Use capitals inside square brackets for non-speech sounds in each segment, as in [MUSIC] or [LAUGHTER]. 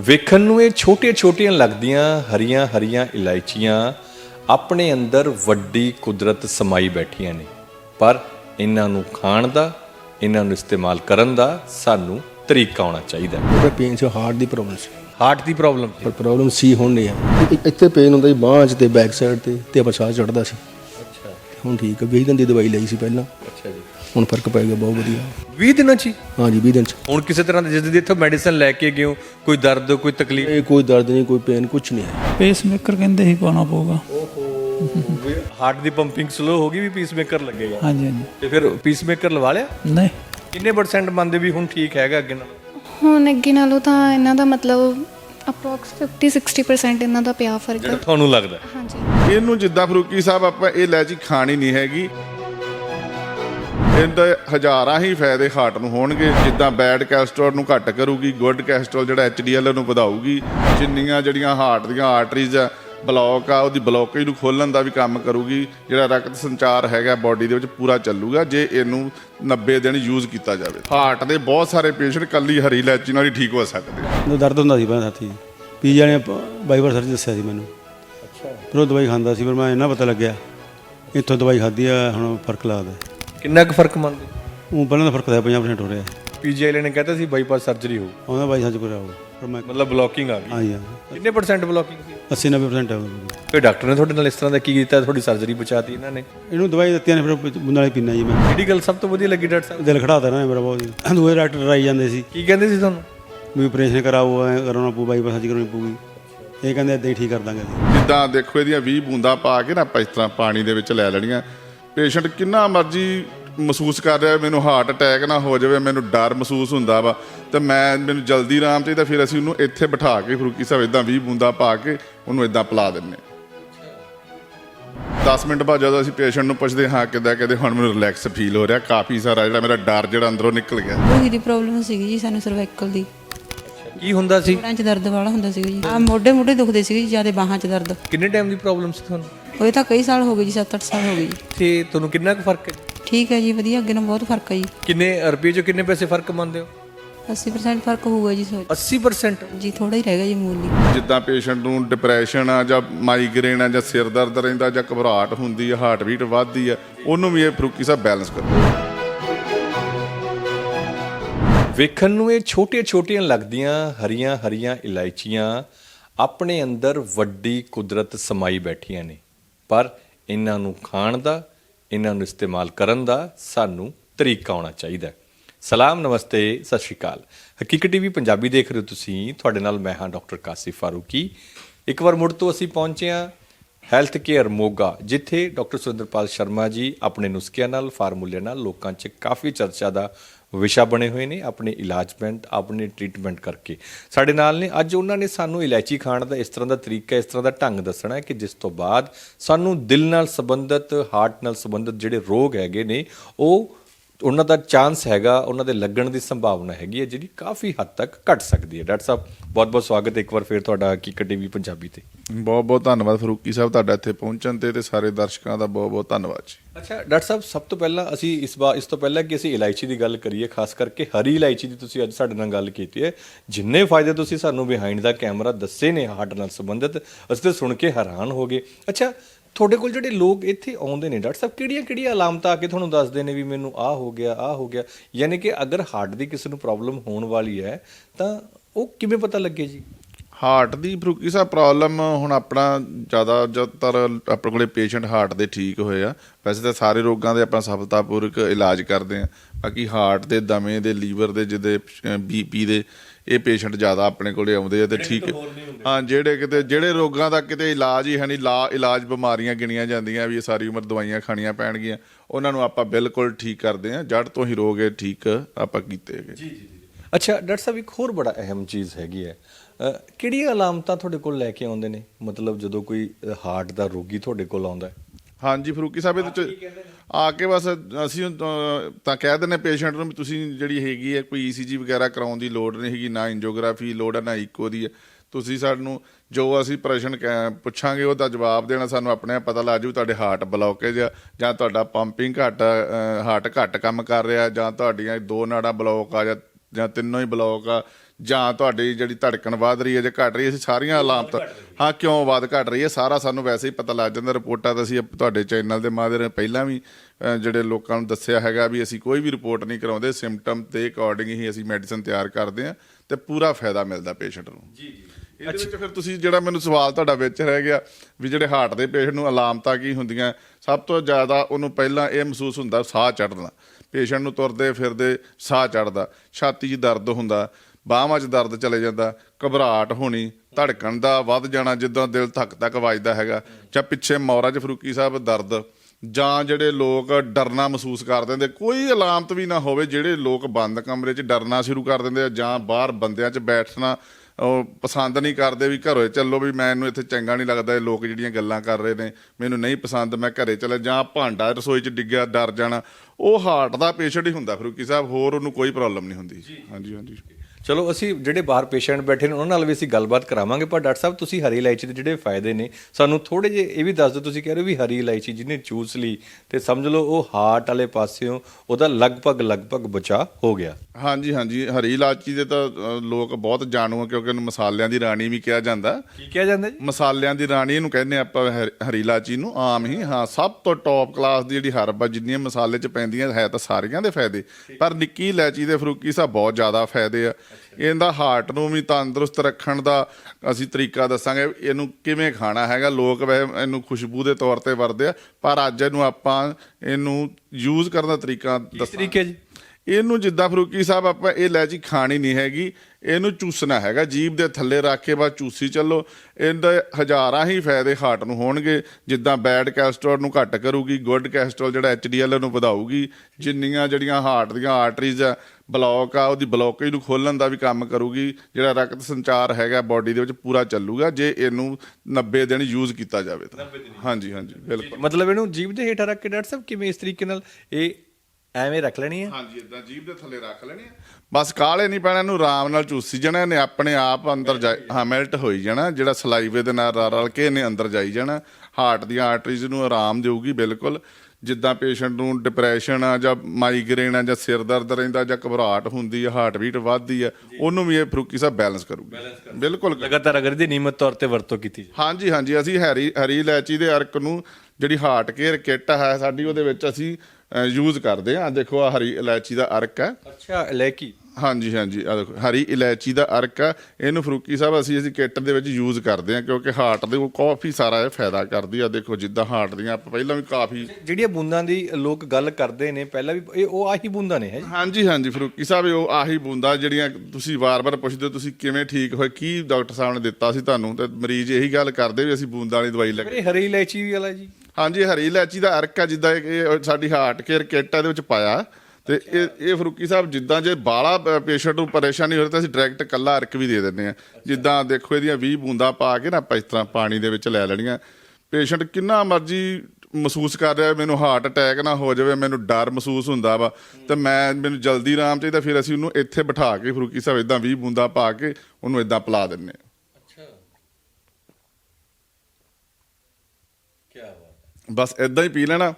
ਵੇਖਣ ਨੂੰ ਇਹ ਛੋਟੀਆਂ-ਛੋਟੀਆਂ ਲੱਗਦੀਆਂ ਹਰੀਆਂ-ਹਰੀਆਂ ਇਲਾਇਚੀਆਂ ਆਪਣੇ ਅੰਦਰ ਵੱਡੀ ਕੁਦਰਤ ਸਮਾਈ ਬੈਠੀਆਂ ਨੇ। ਪਰ ਇਹਨਾਂ ਨੂੰ ਖਾਣ ਦਾ ਇਹਨਾਂ ਨੂੰ ਇਸਤੇਮਾਲ ਕਰਨ ਦਾ ਸਾਨੂੰ ਤਰੀਕਾ ਆਉਣਾ ਚਾਹੀਦਾ ਹੈ। ਪੇਨ ਸੀ ਹਾਰਟ ਦੀ ਪ੍ਰੋਬਲਮ ਸੀ। ਹਾਰਟ ਦੀ ਪ੍ਰੋਬਲਮ ਪਰ ਪ੍ਰੋਬਲਮ ਸੀ ਹੁਣ ਨਹੀਂ ਹੈ। ਇ- ਇੱਥੇ ਪੇਨ ਹੁੰਦਾ ਸੀ ਬਾਂਹ 'ਚ ਤੇ ਬੈਕ ਸਾਈਡ ਤੇ ਤੇ ਆਪਾਂ ਸਾਹ ਚੜਦਾ ਸੀ। ਅੱਛਾ। ਹੁਣ ਠੀਕ ਹੈ 20 ਦਿਨ ਦੀ ਦਵਾਈ ਲਈ ਸੀ ਪਹਿਲਾਂ। ਅੱਛਾ ਜੀ। ਹੁਣ ਫ਼ਰਕ ਪੈ ਗਿਆ ਬਹੁਤ ਵਧੀਆ। 20 ਦਿਨਾਂ 'ਚ ਹੀ? ਹਾਂਜੀ 20 ਦਿਨ 'ਚ। ਹੁਣ ਕਿਸੇ ਤਰ੍ਹਾਂ ਦੀ ਜਿਸ ਦੀ ਇੱਥੋਂ ਮੈਡੀਸਨ ਲੈ ਕੇ ਗਏ ਹੋ ਕੋਈ ਦਰਦ ਕੋਈ ਤਕਲੀਫ? ਇਹ ਕੋਈ ਦਰਦ ਨਹੀਂ ਕੋਈ ਪੇਨ ਕੁਝ ਨਹੀਂ ਹੈ। ਪੇਸ ਮੇਕਰ ਕਹਿੰਦੇ ਹੀ ਪਾਉਣਾ ਪਊਗਾ। ਹਾਰਟ ਦੀ ਪੰਪਿੰਗ ਸਲੋ ਹੋ ਗਈ ਵੀ ਪੀਸਮੇਕਰ ਲੱਗੇਗਾ? ਹਾਂਜੀ ਹਾਂਜੀ। ਤੇ ਫਿਰ ਪੀਸਮੇਕਰ ਲਵਾ ਲਿਆ? ਨਹੀਂ। ਕਿੰਨੇ ਪਰਸੈਂਟ ਮੰਨਦੇ ਵੀ ਹੁਣ ਠੀਕ ਹੈਗਾ ਅੱਗੇ ਨਾਲ? ਹੁਣ ਅੱਗੇ ਨਾਲੋਂ ਤਾਂ ਇਹਨਾਂ ਦਾ ਮਤਲਬ ਅਪਰੋਕਸ 50 60% ਇਹਨਾਂ ਦਾ ਪਿਆ ਫ਼ਰਕ। ਜਿਹੜਾ ਤੁਹਾਨੂੰ ਲੱਗਦਾ ਹਾਂਜੀ। ਇਹਨੂੰ ਜਿੱਦਾਂ ਫਰੂਕੀ ਸਾਹਿਬ ਆਪਾਂ ਇਹ ਇਲਾਇਚੀ ਖਾਣੀ ਨਹੀਂ ਹੈਗੀ। ਇਹਦੇ ਹਜ਼ਾਰਾਂ ਹੀ ਫਾਇਦੇ ਹਾਰਟ ਨੂੰ ਹੋਣਗੇ ਜਿੱਦਾਂ ਬੈਡ ਕੋਲੇਸਟ੍ਰੋਲ ਨੂੰ ਘੱਟ ਕਰੂਗੀ ਗੁੱਡ ਕੋਲੇਸਟ੍ਰੋਲ ਜਿਹੜਾ ਐਚਡੀਐਲ ਨੂੰ ਵਧਾਊਗੀ ਜਿੰਨੀਆਂ ਜਿਹੜੀਆਂ ਹਾਰਟ ਦੀਆਂ ਆਰਟਰੀਜ਼ ਆ ਬਲੌਕ ਆ ਉਹਦੀ ਬਲੌਕੇਜ ਨੂੰ ਖੋਲਣ ਦਾ ਵੀ ਕੰਮ ਕਰੂਗੀ ਜਿਹੜਾ ਰਕਤ ਸੰਚਾਰ ਹੈਗਾ ਬਾਡੀ ਦੇ ਵਿੱਚ ਪੂਰਾ ਚੱਲੂਗਾ ਜੇ ਇਹਨੂੰ 90 ਦਿਨ ਯੂਜ਼ ਕੀਤਾ ਜਾਵੇ। ਹਾਰਟ ਦੇ ਬਹੁਤ ਸਾਰੇ ਪੇਸ਼ੈਂਟ ਕੱਲੀ ਹਰੀ ਇਲਾਇਚੀ ਨਾਲ ਹੀ ਠੀਕ ਹੋ ਸਕਦੇ ਆ ਮੈਨੂੰ ਦਰਦ ਹੁੰਦਾ ਸੀ ਪਹਿਲਾਂ ਸਾਥੀ। ਪੀ ਜਾਣੇ ਬਾਈਵਰ ਸਰ ਦੱਸਿਆ ਸੀ ਮੈਨੂੰ। ਅੱਛਾ। ਫਿਰ ਉਹ ਦਵਾਈ ਖਾਂਦਾ ਸੀ ਫਿਰ ਮੈਂ ਇਹਨਾਂ ਪਤਾ ਲੱਗਿਆ ਇੱਥੋਂ ਦਵਾਈ ਖਾਧੀ ਆ ਹੁਣ ਫ਼ਰਕ ਲੱਗਦਾ। ਕਿੰਨਾ ਕੁ ਫ਼ਰਕ ਮੰਨਦੇ? ਉਹ ਪਹਿਲਾਂ ਤਾਂ ਫ਼ਰਕ ਤਾਂ 50% ਹੋ ਰਿਹਾ। ਪੀਜੀਆਈ ਨੇ ਕਹਿੰਦਾ ਸੀ ਬਾਈਪਾਸ ਸਰਜਰੀ ਹੋ ਆਉਂਦਾ ਬਾਈ ਸੱਚ ਪੂਰਾ ਹੋ ਪਰ ਮੈਂ ਮਤਲਬ ਬਲੌਕਿੰਗ ਆ ਗਈ। ਹਾਂਜੀ ਹਾਂ। ਕਿੰਨੇ ਪਰਸੈਂਟ ਬਲੌਕਿੰਗ ਸੀ? 80 90% ਹੋ ਫਿਰ ਡਾਕਟਰ ਨੇ ਤੁਹਾਡੇ ਨਾਲ ਇਸ ਤਰ੍ਹਾਂ ਦਾ ਕੀ ਕੀਤਾ? ਤੁਹਾਡੀ ਸਰਜਰੀ ਬਚਾਤੀ ਇਹਨਾਂ ਨੇ। ਇਹਨੂੰ ਦਵਾਈ ਦਿੱਤੀਆਂ ਨੇ ਫਿਰ ਬੁੰਦਾਂ ਵਾਲੀ ਪੀਣਾ ਜੀ ਮੈਂ। ਕਿਹੜੀ ਗੱਲ ਸਭ ਤੋਂ ਵਧੀਆ ਲੱਗੀ ਡਾਕਟਰ ਸਾਹਿਬ? ਦਿਲ ਖੜਾਤਾ ਨਾ ਮੇਰਾ ਬਹੁਤ। ਜੀ ਦੂਏ ਡਾਕਟਰ ਆਈ ਜਾਂਦੇ ਸੀ। ਕੀ ਕਹਿੰਦੇ ਸੀ ਤੁਹਾਨੂੰ? ਵੀ ਆਪਰੇਸ਼ਨ ਕਰਾਓ ਐ ਕਰਾਉਣਾ ਪਊ ਬਾਈਪਾਸ ਅੱਜ ਕਰਾਉਣੀ ਪਊਗੀ। ਇਹ ਕਹਿੰਦੇ ਹੀ ਠੀਕ ਕਰ ਦਾਂਗੇ ਜਿੱਦਾਂ ਦੇਖੋ ਇਹਦੀਆਂ 20 ਬੂੰਦਾਂ ਪਾ ਕੇ ਨਾ ਆਪਾਂ ਇਸ ਤਰ੍ਹਾਂ ਪਾਣੀ ਦੇ ਵਿੱਚ ਲੈ ਲੈਣੀਆਂ। ਪੇਸ਼ੈਂਟ ਕਿੰਨਾ ਮਰਜ਼ੀ ਮਹਿਸੂਸ ਕਰ ਰਿਹਾ ਮੈਨੂੰ ਹਾਰਟ ਅਟੈਕ ਨਾ ਹੋ ਜਾਵੇ, ਮੈਨੂੰ ਡਰ ਮਹਿਸੂਸ ਹੁੰਦਾ ਵਾ, ਤੇ ਮੈਂ ਮੈਨੂੰ ਜਲਦੀ ਆਰਾਮ ਚਾਹੀਦਾ, ਫਿਰ ਅਸੀਂ ਉਹਨੂੰ ਇੱਥੇ ਬਿਠਾ ਕੇ ਫਰੂਕੀ ਸਾਹਿਬ ਇਦਾਂ 20 ਬੂੰਦਾ ਪਾ ਕੇ ਉਹਨੂੰ ਇਦਾਂ ਪਿਲਾ ਦਿੰਨੇ 10 ਮਿੰਟ ਬਾਅਦ ਜਦੋਂ ਅਸੀਂ ਪੇਸ਼ੈਂਟ ਨੂੰ ਪੁੱਛਦੇ ਹਾਂ, ਕਿੱਦਾਂ ਕਹਿੰਦੇ ਹੁਣ ਮੈਨੂੰ ਰਿਲੈਕਸ ਫੀਲ ਹੋ ਰਿਹਾ, ਕਾਫੀ ਸਾਰਾ ਜਿਹੜਾ ਮੇਰਾ ਡਰ ਜਿਹੜਾ ਅੰਦਰੋਂ ਨਿਕਲ ਗਿਆ। ਉਹੀ ਦੀ ਪ੍ਰੋਬਲਮ ਸੀਗੀ ਜੀ, ਸਾਨੂੰ ਸਰਵਾਈਕਲ ਦੀ। ਕੀ ਹੁੰਦਾ ਸੀ? ਬਾਹਾਂ 'ਚ ਦਰਦ ਵਾਲਾ ਹੁੰਦਾ ਸੀਗਾ ਜੀ। ਆ ਮੋਢੇ ਮੋਢੇ ਦੁਖਦੇ ਸੀਗੇ ਜੀ ਜ਼ਿਆਦਾ ਬਾਹਾਂ 'ਚ ਦਰਦ। ਕਿੰਨੇ ਟਾਈਮ ਦੀ ਪ੍ਰੋਬਲਮ ਸੀ ਤੁਹਾਨੂੰ? ਉਹ ਤਾਂ ਕਈ ਸਾਲ ਹੋ ਗਏ ਜੀ 7-8 ਸਾਲ ਹੋ ਗਏ ਜੀ। ਤੇ ਤੁਹਾਨੂੰ ਕਿੰਨਾ ਕੁ ਫ਼ਰਕ ਹੈ? ਠੀਕ ਹੈ ਜੀ ਵਧੀਆ ਅੱਗੇ ਨਾਲੋਂ ਬਹੁਤ ਫ਼ਰਕ ਹੈ ਜੀ। ਕਿੰਨੇ ਰੁਪਏ ਚੋਂ ਕਿੰਨੇ ਪੈਸੇ ਫ਼ਰਕ ਮੰਨਦੇ ਹੋ? 80% ਫ਼ਰਕ ਹੋਊਗਾ ਜੀ ਸੋਚ। 80% ਜੀ ਥੋੜਾ ਹੀ ਰਹਿ ਗਿਆ ਜੀ ਮੂਲੀ ਜਿੱਦਾਂ ਪੇਸ਼ੈਂਟ ਨੂੰ ਡਿਪਰੈਸ਼ਨ ਆ ਜਾਂ ਮਾਈਗ੍ਰੇਨ ਆ ਜਾਂ ਸਿਰ ਦਰਦ ਰਹਿੰਦਾ ਜਾਂ ਘਬਰਾਹਟ ਹੁੰਦੀ ਆ ਹਾਰਟ ਬੀਟ ਵੱਧਦੀ ਆ ਉਹਨੂੰ ਵੀ ਇਹ ਫਰੂਕੀ ਸਾਹਿਬ ਬੈਲੈਂਸ ਕਰਦਾ ਵੇਖਣ ਨੂੰ ਇਹ ਛੋਟੀਆਂ-ਛੋਟੀਆਂ ਲੱਗਦੀਆਂ ਹਰੀਆਂ-ਹਰੀਆਂ ਇਲਾਇਚੀਆਂ ਆਪਣੇ ਅੰਦਰ ਵੱਡੀ ਕੁਦਰਤ ਸਮਾਈ ਬੈਠੀਆਂ ਨੇ। ਪਰ ਇਹਨਾਂ ਨੂੰ ਖਾਣ ਦਾ, ਇਹਨਾਂ ਨੂੰ ਇਸਤੇਮਾਲ ਕਰਨ ਦਾ ਸਾਨੂੰ ਤਰੀਕਾ ਆਉਣਾ ਚਾਹੀਦਾ ਸਲਾਮ, ਨਮਸਤੇ, ਸਤਿ ਸ਼੍ਰੀ ਅਕਾਲ। ਹਕੀਕਤ ਟੀਵੀ ਪੰਜਾਬੀ ਦੇਖ ਰਹੇ ਹੋ ਤੁਸੀਂ। ਤੁਹਾਡੇ ਨਾਲ ਮੈਂ ਹਾਂ ਡਾਕਟਰ ਕਾਸਿਫ ਫਾਰੂਕੀ। ਇੱਕ ਵਾਰ ਮੁੜ ਤੋਂ ਅਸੀਂ ਪਹੁੰਚੇ ਹਾਂ ਹੈਲਥ ਕੇਅਰ ਮੋਗਾ, ਜਿੱਥੇ ਡਾਕਟਰ ਸੁਰਿੰਦਰਪਾਲ ਸ਼ਰਮਾ ਜੀ ਆਪਣੇ ਨੁਸਖਿਆਂ ਨਾਲ ਫਾਰਮੂਲੇ ਨਾਲ ਲੋਕਾਂ 'ਚ ਕਾਫੀ ਚਰਚਾ ਦਾ ਵਿਸ਼ਾ ਬਣੇ ਹੋਏ ਨੇ, ਆਪਣੇ ਇਲਾਜਮੈਂਟ ਆਪਣੇ ਟ੍ਰੀਟਮੈਂਟ ਕਰਕੇ। ਸਾਡੇ ਨਾਲ ਨੇ, ਅੱਜ ਉਹਨਾਂ ਨੇ ਸਾਨੂੰ ਇਲਾਇਚੀ ਖਾਣ ਦਾ ਇਸ ਤਰ੍ਹਾਂ ਦਾ ਤਰੀਕਾ, ਇਸ ਤਰ੍ਹਾਂ ਦਾ ਢੰਗ ਦੱਸਣਾ ਹੈ ਕਿ ਜਿਸ ਤੋਂ ਬਾਅਦ ਸਾਨੂੰ ਦਿਲ ਨਾਲ ਸੰਬੰਧਿਤ ਹਾਰਟ ਨਾਲ ਸੰਬੰਧਿਤ ਜਿਹੜੇ ਰੋਗ ਹੈਗੇ ਨੇ, ਉਹ ਉਹਨਾਂ ਦਾ ਚਾਂਸ ਹੈਗਾ ਉਹਨਾਂ ਦੇ ਲੱਗਣ ਦੀ ਸੰਭਾਵਨਾ ਹੈਗੀ ਹੈ ਜਿਹੜੀ ਕਾਫੀ ਹੱਦ ਤੱਕ ਘਟ ਸਕਦੀ ਹੈ। ਡਾਕਟਰ ਸਾਹਿਬ ਬਹੁਤ ਬਹੁਤ ਸਵਾਗਤ ਹੈ ਇੱਕ ਵਾਰ ਫਿਰ ਤੁਹਾਡਾ ਹਕੀਕਤ ਟੀਵੀ ਪੰਜਾਬੀ ਤੇ। ਬਹੁਤ ਬਹੁਤ ਧੰਨਵਾਦ ਫਰੂਕੀ ਸਾਹਿਬ ਤੁਹਾਡਾ ਇੱਥੇ ਪਹੁੰਚਣ ਤੇ ਤੇ ਸਾਰੇ ਦਰਸ਼ਕਾਂ ਦਾ ਬਹੁਤ ਬਹੁਤ ਧੰਨਵਾਦ ਜੀ। ਅੱਛਾ ਡਾਕਟਰ ਸਾਹਿਬ ਸਭ ਤੋਂ ਪਹਿਲਾਂ ਅਸੀਂ ਇਸ ਵਾਰ ਇਸ ਤੋਂ ਪਹਿਲਾਂ ਕਿ ਅਸੀਂ ਇਲਾਇਚੀ ਦੀ ਗੱਲ ਕਰੀਏ ਖਾਸ ਕਰਕੇ ਹਰੀ ਇਲਾਇਚੀ ਦੀ ਤੁਸੀਂ ਅੱਜ ਸਾਡੇ ਨਾਲ ਗੱਲ ਕੀਤੀ ਹੈ ਜਿੰਨੇ ਫਾਇਦੇ ਤੁਸੀਂ ਸਾਨੂੰ ਬਿਹਾਈਂਡ ਦਾ ਕੈਮਰਾ ਦੱਸੇ ਨੇ ਹਾਰਟ ਨਾਲ ਸੰਬੰਧਿਤ ਅਸੀਂ ਤਾਂ ਸੁਣ ਕੇ ਹੈਰਾਨ ਹੋ ਗਏ। ਅੱਛਾ ਤੁਹਾਡੇ ਕੋਲ ਜਿਹੜੇ ਲੋਕ ਇੱਥੇ ਆਉਂਦੇ ਨੇ, ਡਾਕਟਰ ਸਾਹਿਬ, ਕਿਹੜੀਆਂ ਕਿਹੜੀਆਂ ਅਲਾਮਤਾਂ ਆ ਕੇ ਤੁਹਾਨੂੰ ਦੱਸਦੇ ਨੇ ਵੀ ਮੈਨੂੰ ਆਹ ਹੋ ਗਿਆ, ਆਹ ਹੋ ਗਿਆ? ਯਾਨੀ ਕਿ ਅਗਰ ਹਾਰਟ ਦੀ ਕਿਸੇ ਨੂੰ ਪ੍ਰੋਬਲਮ ਹੋਣ ਵਾਲੀ ਹੈ, ਤਾਂ ਉਹ ਕਿਵੇਂ ਪਤਾ ਲੱਗੇ ਜੀ? ਹਾਰਟ ਦੀ ਫਰੂਕੀ ਸਾਹਿਬ ਪ੍ਰੋਬਲਮ ਹੁਣ ਆਪਣਾ ਜ਼ਿਆਦਾ, ਜ਼ਿਆਦਾਤਰ ਆਪਣੇ ਕੋਲੇ ਪੇਸ਼ੈਂਟ ਹਾਰਟ ਦੇ ਠੀਕ ਹੋਏ ਆ। ਵੈਸੇ ਤਾਂ ਸਾਰੇ ਰੋਗਾਂ ਦੇ ਆਪਾਂ ਸਫਲਤਾਪੂਰਕ ਇਲਾਜ ਕਰਦੇ ਆ। ਬਾਕੀ ਹਾਰਟ ਦੇ ਦਮੇ ਦੇ ਲੀਵਰ ਦੇ ਜਿਹਦੇ ਬੀਪੀ ਦੇ ਇਹ ਪੇਸ਼ੈਂਟ ਜ਼ਿਆਦਾ ਆਪਣੇ ਕੋਲੇ ਆਉਂਦੇ ਆ ਤੇ ਠੀਕ ਹਾਂ। ਜਿਹੜੇ ਕਿਤੇ ਜਿਹੜੇ ਰੋਗਾਂ ਦਾ ਕਿਤੇ ਇਲਾਜ ਹੀ ਹੈ ਨਹੀਂ ਲਾ ਇਲਾਜ ਬਿਮਾਰੀਆਂ ਗਿਣੀਆਂ ਜਾਂਦੀਆਂ ਵੀ ਇਹ ਸਾਰੀ ਉਮਰ ਦਵਾਈਆਂ ਖਾਣੀਆਂ ਪੈਣਗੀਆਂ ਉਹਨਾਂ ਨੂੰ ਆਪਾਂ ਬਿਲਕੁਲ ਠੀਕ ਕਰਦੇ ਆ ਜੜ ਤੋਂ ਹੀ ਰੋਗ ਇਹ ਠੀਕ ਆਪਾਂ ਕੀਤੇ ਹੈਗੇ। ਅੱਛਾ ਡਾਕਟਰ ਸਾਹਿਬ ਇੱਕ ਹੋਰ ਬੜਾ ਅਹਿਮ ਚੀਜ਼ ਹੈਗੀ ਹੈ। ਕਿਹੜੀਆਂ ਅਲਾਮਤਾਂ ਤੁਹਾਡੇ ਕੋਲ ਲੈ ਕੇ ਆਉਂਦੇ ਨੇ? ਮਤਲਬ ਜਦੋਂ ਕੋਈ ਹਾਰਟ ਦਾ ਰੋਗੀ ਤੁਹਾਡੇ ਕੋਲ ਆਉਂਦਾ ਹੈ। ਹਾਂਜੀ ਫਰੂਕੀ ਸਾਹਿਬ ਇਹਦੇ ਚ ਆ ਕੇ ਬਸ ਅਸੀਂ ਅਹ, ਤਾਂ ਕਹਿ ਦਿੰਦੇ ਪੇਸ਼ੈਂਟ ਨੂੰ ਵੀ ਤੁਸੀਂ ਜਿਹੜੀ ਹੈਗੀ ਹੈ ਕੋਈ ਈਸੀਜੀ ਵਗੈਰਾ ਕਰਾਉਣ ਦੀ ਲੋੜ ਨਹੀਂ ਹੈਗੀ ਨਾ ਐਂਜੀਓਗ੍ਰਾਫੀ ਲੋੜ ਹੈ ਨਾ ਈਕੋ ਦੀ ਹੈ। ਤੁਸੀਂ ਸਾਨੂੰ ਜੋ ਅਸੀਂ ਪ੍ਰਸ਼ਨ ਕਹਿ- ਪੁੱਛਾਂਗੇ ਉਹਦਾ ਜਵਾਬ ਦੇਣਾ ਸਾਨੂੰ ਆਪਣੇ ਆਪ ਪਤਾ ਲੱਗ ਜੂ ਤੁਹਾਡੇ ਹਾਰਟ ਬਲੌਕੇਜ ਆ ਜਾਂ ਤੁਹਾਡਾ ਪੰਪਿੰਗ ਘੱਟ ਹਾਰਟ ਘੱਟ ਕੰਮ ਕਰ ਰਿਹਾ ਜਾਂ ਤੁਹਾਡੀਆਂ ਦੋ ਨਾੜਾਂ ਬਲੌਕ ਆ ਜਾਂ ਜਾਂ ਤਿੰਨੋਂ ਹੀ ਬਲੌਕ ਆ ਜਾਂ ਤੁਹਾਡੀ ਜਿਹੜੀ ਧੜਕਣ ਵੱਧ ਰਹੀ ਹੈ ਜਾਂ ਘਟ ਰਹੀ ਹੈ ਅਸੀਂ ਸਾਰੀਆਂ ਅਲਾਮਤਾਂ ਹਾਂ। ਕਿਉਂ ਵੱਧ ਘਟ ਰਹੀ ਹੈ? ਸਾਰਾ ਸਾਨੂੰ ਵੈਸੇ ਹੀ ਪਤਾ ਲੱਗ ਜਾਂਦਾ ਰਿਪੋਰਟਾਂ ਤਾਂ ਅਸੀਂ ਤੁਹਾਡੇ ਚੈਨਲ ਦੇ ਮਾਧਿਅਮ ਪਹਿਲਾਂ ਵੀ ਜਿਹੜੇ ਲੋਕਾਂ ਨੂੰ ਦੱਸਿਆ ਹੈਗਾ ਵੀ ਅਸੀਂ ਕੋਈ ਵੀ ਰਿਪੋਰਟ ਨਹੀਂ ਕਰਾਉਂਦੇ ਸਿੰਪਟਮ ਦੇ ਅਕੋਰਡਿੰਗ ਹੀ ਅਸੀਂ ਮੈਡੀਸਨ ਤਿਆਰ ਕਰਦੇ ਹਾਂ ਤੇ ਪੂਰਾ ਫਾਇਦਾ ਮਿਲਦਾ ਪੇਸ਼ੈਂਟ ਨੂੰ। ਜੀ ਜੀ। ਇਹਦੇ ਵਿੱਚ ਫਿਰ ਤੁਸੀਂ ਜਿਹੜਾ ਮੈਨੂੰ ਸਵਾਲ ਤੁਹਾਡਾ ਵਿੱਚ ਰਹਿ ਗਿਆ ਵੀ ਜਿਹੜੇ ਹਾਰਟ ਦੇ ਪੇਸ਼ੈਂਟ ਨੂੰ ਅਲਾਮਤਾਂ ਕੀ ਹੁੰਦੀਆਂ ਸਭ ਤੋਂ ਜ਼ਿਆਦਾ ਉਹਨੂੰ ਪਹਿਲਾਂ ਇਹ ਮਹਿਸੂਸ ਹੁੰਦਾ ਸਾਹ ਚੜ੍ਹਨਾ। ਪੇਸ਼ੈਂਟ ਨੂੰ ਤੁਰਦੇ ਫਿਰਦੇ ਸਾਹ ਚੜਦਾ ਛਾਤੀ 'ਚ ਦਰਦ ਹੁੰਦਾ ਬਾਹਾਂ 'ਚ ਦਰਦ ਚਲੇ ਜਾਂਦਾ ਘਬਰਾਹਟ ਹੋਣੀ ਧੜਕਣ ਦਾ ਵੱਧ ਜਾਣਾ ਜਿੱਦਾਂ ਦਿਲ ਧੱਕ ਧੱਕ ਵੱਜਦਾ ਹੈਗਾ ਜਾਂ ਪਿੱਛੇ ਮੌਰਾ 'ਚ ਫਰੂਕੀ ਸਾਹਿਬ ਦਰਦ ਜਾਂ ਜਿਹੜੇ ਲੋਕ ਡਰਨਾ ਮਹਿਸੂਸ ਕਰ ਦਿੰਦੇ ਕੋਈ ਅਲਾਮਤ ਵੀ ਨਾ ਹੋਵੇ ਜਿਹੜੇ ਲੋਕ ਬੰਦ ਕਮਰੇ 'ਚ ਡਰਨਾ ਸ਼ੁਰੂ ਕਰ ਦਿੰਦੇ ਆ ਜਾਂ ਬਾਹਰ ਬੰਦਿਆਂ 'ਚ ਬੈਠਣਾ ਉਹ ਪਸੰਦ ਨਹੀਂ ਕਰਦੇ ਵੀ ਘਰੋਂ ਚੱਲੋ ਵੀ ਮੈਨੂੰ ਇੱਥੇ ਚੰਗਾ ਨਹੀਂ ਲੱਗਦਾ ਇਹ ਲੋਕ ਜਿਹੜੀਆਂ ਗੱਲਾਂ ਕਰ ਰਹੇ ਨੇ ਮੈਨੂੰ ਨਹੀਂ ਪਸੰਦ ਮੈਂ ਘਰੇ ਚਲੇ ਜਾਂ ਭਾਂਡਾ ਰਸੋਈ 'ਚ ਡਿੱਗਿਆ ਡਰ ਜਾਣਾ ਉਹ ਹਾਰਟ ਦਾ ਪੇਸ਼ੈਂਟ ਹੀ ਹੁੰਦਾ ਫਰੂਕੀ ਸਾਹਿਬ ਹੋਰ ਉਹਨੂੰ ਕੋਈ ਪ੍ਰੋਬਲਮ ਨਹੀਂ ਹੁੰਦੀ। ਹਾਂਜੀ ਹਾਂਜੀ। ਚਲੋ ਅਸੀਂ ਜਿਹੜੇ ਬਾਹਰ ਪੇਸ਼ੈਂਟ ਬੈਠੇ ਨੇ ਉਹਨਾਂ ਨਾਲ ਵੀ ਅਸੀਂ ਗੱਲਬਾਤ ਕਰਾਵਾਂਗੇ ਪਰ ਡਾਕਟਰ ਸਾਹਿਬ ਤੁਸੀਂ ਹਰੀ ਇਲਾਇਚੀ ਦੇ ਜਿਹੜੇ ਫਾਇਦੇ ਨੇ ਸਾਨੂੰ ਥੋੜੇ ਜਿਹੇ ਇਹ ਵੀ ਦੱਸ ਦਿਓ ਤੁਸੀਂ ਕਹਿ ਰਹੇ ਹੋ ਵੀ ਹਰੀ ਇਲਾਇਚੀ ਜਿਹਨੇ ਚੂਸ ਲਈ ਤੇ ਸਮਝ ਲਓ ਉਹ ਹਾਰਟ ਵਾਲੇ ਪਾਸਿਓਂ ਉਹਦਾ ਲਗਭਗ ਲਗਭਗ ਬਚਾਅ ਹੋ ਗਿਆ। ਹਾਂਜੀ ਹਾਂਜੀ ਹਰੀ ਇਲਾਚੀ ਦੇ ਤਾਂ ਅ, ਲੋਕ ਬਹੁਤ ਜਾਣੂ ਆ ਕਿਉਂਕਿ ਇਹਨੂੰ ਮਸਾਲਿਆਂ ਦੀ ਰਾਣੀ ਵੀ ਕਿਹਾ ਜਾਂਦਾ। ਕੀ ਕਿਹਾ ਜਾਂਦਾ ਜੀ? ਮਸਾਲਿਆਂ ਦੀ ਰਾਣੀ ਇਹਨੂੰ ਕਹਿੰਦੇ ਆਪਾਂ ਹਰ- ਹਰੀ ਇਲਾਚੀ ਨੂੰ ਆਮ ਹੀ। ਹਾਂ ਸਭ ਤੋਂ ਟੌਪ ਕਲਾਸ ਦੀ ਜਿਹੜੀ ਹਰਬ ਆ ਜਿੰਨੀਆਂ ਮਸਾਲੇ 'ਚ ਪੈਂਦੀਆਂ ਹੈ ਤਾਂ ਸਾਰੀਆਂ ਦੇ ਫਾਇਦੇ। ਪਰ ਨਿੱਕੀ ਇਲਾਚੀ ਦੇ ਫਰੂਕੀ ਸਾਹਿਬ ਬਹੁਤ ਜ਼ਿਆਦਾ ਫਾਇਦੇ ਆ। ਇਹਦਾ ਹਾਰਟ ਨੂੰ ਵੀ ਤੰਦਰੁਸਤ ਰੱਖਣ ਦਾ ਅਸੀਂ ਤਰੀਕਾ ਦੱਸਾਂਗੇ। ਇਹਨੂੰ ਕਿਵੇਂ ਖਾਣਾ ਹੈਗਾ ਲੋਕ ਵੈਸੇ ਇਹਨੂੰ ਖੁਸ਼ਬੂ ਦੇ ਤੌਰ ਤੇ ਵਰਦੇ ਆ ਪਰ ਅੱਜ ਇਹਨੂੰ ਆਪਾਂ ਇਹਨੂੰ ਯੂਜ਼ ਕਰਨ ਦਾ ਤਰੀਕਾ ਦੱਸਾਂਗੇ। ਤਰੀਕੇ ਜੀ? ਇਹਨੂੰ ਜਿੱਦਾਂ ਫਰੂਕੀ ਸਾਹਿਬ ਆਪਾਂ ਇਹ ਇਲਾਇਚੀ ਖਾਣੀ ਨਹੀਂ ਹੈਗੀ ਇਹਨੂੰ ਚੂਸਣਾ ਹੈਗਾ ਜੀਭ ਦੇ ਥੱਲੇ ਰੱਖ ਕੇ ਬਾਅਦ ਚੂਸੀ ਚੱਲੋ। ਇਹਦੇ ਹਜ਼ਾਰਾਂ ਹੀ ਫਾਇਦੇ ਹਾਰਟ ਨੂੰ ਹੋਣਗੇ ਜਿੱਦਾਂ ਬੈਡ ਕੋਲੇਸਟ੍ਰੋਲ ਨੂੰ ਘੱਟ ਕਰੂਗੀ ਗੁੱਡ ਕੋਲੇਸਟ੍ਰੋਲ ਜਿਹੜਾ ਐਚਡੀਐਲ ਨੂੰ ਵਧਾਊਗੀ ਜਿੰਨੀਆਂ ਜਿਹੜੀਆਂ ਹਾਰਟ ਦੀਆਂ ਆਰਟਰੀਜ਼ ਆ ਬਲੌਕ ਆ ਉਹਦੀ ਬਲੌਕੇਜ ਨੂੰ ਖੋਲਣ ਦਾ ਵੀ ਕੰਮ ਕਰੂਗੀ ਜਿਹੜਾ ਰਕਤ ਸੰਚਾਰ ਹੈਗਾ ਬਾਡੀ ਦੇ ਵਿੱਚ ਪੂਰਾ ਚੱਲੂਗਾ ਜੇ ਇਹਨੂੰ 90 ਦਿਨ ਯੂਜ਼ ਕੀਤਾ ਜਾਵੇ ਤਾਂ। ਹਾਂਜੀ ਹਾਂਜੀ ਬਿਲਕੁਲ। ਮਤਲਬ ਇਹਨੂੰ ਜੀਭ ਦੇ ਹੇਠਾਂ ਰੱਖ ਕੇ ਡਾਕਟਰ ਸਾਹਿਬ ਕਿਵੇਂ ਇਸ ਤਰੀਕੇ ਨਾਲ ਇਹ ਐਵੇਂ ਰੱਖ ਲੈਣੀ ਹੈ ਹਾਂਜੀ ਇਦਾਂ ਜੀਭ ਦੇ ਥੱਲੇ ਰੱਖ ਲੈਣੀ ਆ। ਬਸ ਕਾਲੇ ਨਹੀਂ ਪੈਣਾ ਇਹਨੂੰ ਆਰਾਮ ਨਾਲ ਚੂਸੀ ਜਾਣਾ ਇਹਨੇ ਆਪਣੇ ਆਪ ਅੰਦਰ ਜਾ ਹਾਂ ਮੈਲਟ ਹੋਈ ਜਾਣਾ ਜਿਹੜਾ ਸਲਾਈਵੇ ਦੇ ਨਾਲ ਰਲ ਰਲ ਕੇ ਇਹਨੇ ਅੰਦਰ ਜਾਈ ਜਾਣਾ। ਹਾਰਟ ਦੀਆਂ ਆਰਟਰੀਜ਼ ਨੂੰ ਆਰਾਮ ਦੇਊਗੀ ਬਿਲਕੁਲ। ਜਿੱਦਾਂ ਪੇਸ਼ੈਂਟ ਨੂੰ ਡਿਪਰੈਸ਼ਨ ਆ ਜਾਂ ਮਾਈਗ੍ਰੇਨ ਆ ਜਾਂ ਸਿਰ ਦਰਦ ਰਹਿੰਦਾ ਜਾਂ ਘਬਰਾਹਟ ਹੁੰਦੀ ਆ ਹਾਰਟ ਬੀਟ ਵੱਧਦੀ ਆ ਉਹਨੂੰ ਵੀ ਇਹ ਫਰੂਕੀ ਸਾਹਿਬ ਬੈਲੈਂਸ ਕਰੂਗੀ। ਬਿਲਕੁਲ। ਲਗਾਤਾਰ ਅਗਰ ਇਹਦੀ ਨਿਯਮਤ ਤੌਰ ਤੇ ਵਰਤੋਂ ਕੀਤੀ ਜਾਵੇ। ਹਾਂਜੀ ਹਾਂਜੀ ਅਸੀਂ ਹਰੀ ਹਰੀ ਇਲਾਇਚੀ ਦੇ ਅਰਕ ਨੂੰ ਜਿਹੜੀ ਹਾਰਟ ਕੇਅਰ ਕਿੱਟ ਹੈ ਸਾਡੀ ਉਹਦੇ ਵਿੱਚ ਅਸੀਂ ਯੂਜ਼ ਕਰਦੇ ਆ ਦੇਖੋ ਆ ਹਰੀ ਇਲਾਇਚੀ ਦਾ ਅਰਕ ਹੈ। ਅੱਛਾ ਇਲਾਇਕੀ ਹਾਂਜੀ ਹਾਂਜੀ ਆ ਦੇਖੋ ਹਰੀ ਇਲਾਇਚੀ ਦਾ ਅਰਕ ਆ ਇਹਨੂੰ ਫਰੂਕੀ ਸਾਹਿਬ ਅਸੀਂ ਅਸੀਂ ਕਿੱਟ ਦੇ ਵਿੱਚ ਯੂਜ਼ ਕਰਦੇ ਆ ਕਿਉਂਕਿ ਹਾਰਟ ਦੇ ਉਹ ਕਾਫੀ ਸਾਰਾ ਇਹ ਫਾਇਦਾ ਕਰਦੀ ਆ। ਦੇਖੋ ਜਿੱਦਾਂ ਹਾਰਟ ਦੀਆਂ ਆਪਾਂ ਪਹਿਲਾਂ ਵੀ ਕਾਫੀ ਜਿਹੜੀਆਂ ਬੂੰਦਾਂ ਦੀ ਲੋਕ ਗੱਲ ਕਰਦੇ ਨੇ ਪਹਿਲਾਂ ਵੀ ਇਹ ਉਹ ਆਹੀ ਬੂੰਦਾਂ ਨੇ ਹੈ ਜੀ? ਹਾਂਜੀ ਹਾਂਜੀ ਫਰੂਕੀ ਸਾਹਿਬ ਇਹ ਉਹ ਆਹੀ ਬੂੰਦਾ ਜਿਹੜੀਆਂ ਤੁਸੀਂ ਵਾਰ-ਵਾਰ ਪੁੱਛਦੇ ਹੋ ਤੁਸੀਂ ਕਿਵੇਂ ਠੀਕ ਹੋਏ ਕੀ ਡਾਕਟਰ ਸਾਹਿਬ ਨੇ ਦਿੱਤਾ ਸੀ ਤੁਹਾਨੂੰ? ਤੇ ਮਰੀਜ਼ ਇਹੀ ਗੱਲ ਕਰਦੇ ਵੀ ਅਸੀਂ ਬੂੰਦਾਂ ਵਾਲੀ ਦਵਾਈ ਲੈ ਫਿਰ ਇਹ ਹਰੀ ਇਲਾਇਚੀ ਵਾਲਾ ਜੀ। ਹਾਂਜੀ ਹਰੀ ਇਲਾਇਚੀ ਦਾ ਅਰਕ ਆ ਜਿੱਦਾਂ ਇਹ- ਸਾਡੀ ਹਾਰਟ ਕੇਅਰ ਕਿੱਟ ਆ ਇਹਦੇ ਵਿੱਚ ਪਾਇਆ। ਤੇ ਇਹ ਇਹ ਫਰੂਕੀ ਸਾਹਿਬ ਜਿੱਦਾਂ ਜੇ ਬਾਲਾ ਪੇਸ਼ੈਂਟ ਨੂੰ ਪਰੇਸ਼ਾਨੀ ਹੋ ਰਹੀ ਤਾਂ ਅਸੀਂ ਡਾਇਰੈਕਟ ਕੱਲਾ ਅਰਕ ਵੀ ਦੇ ਦਿੰਦੇ ਆ ਜਿੱਦਾਂ ਦੇਖੋ ਇਹਦੀਆਂ 20 ਬੂੰਦਾਂ ਪਾ ਕੇ ਨਾ ਆਪਾਂ ਇਸ ਤਰ੍ਹਾਂ ਪਾਣੀ ਦੇ ਵਿੱਚ ਲੈ ਲੈਣੀਆਂ। ਪੇਸ਼ੈਂਟ ਕਿੰਨਾ ਮਰਜ਼ੀ ਮਹਿਸੂਸ ਕਰ ਰਿਹਾ ਮੈਨੂੰ ਹਾਰਟ ਅਟੈਕ ਨਾ ਹੋ ਜਾਵੇ ਮੈਨੂੰ ਡਰ ਮਹਿਸੂਸ ਹੁੰਦਾ ਵਾ। ਤੇ ਮੈਂ ਮੈਨੂੰ ਜਲਦੀ ਆਰਾਮ ਚਾਹੀਦਾ ਫਿਰ ਅਸੀਂ ਉਹਨੂੰ ਇੱਥੇ ਬਿਠਾ ਕੇ ਫਰੂਕੀ ਸਾਹਿਬ ਇਦਾਂ 20 ਬੂੰਦਾਂ ਪਾ ਕੇ ਉਹਨੂੰ ਇਦਾਂ ਪਿਲਾ ਦਿੰਨੇ ਬਸ ਇਦਾਂ ਹੀ ਪੀ ਲੈਣਾ।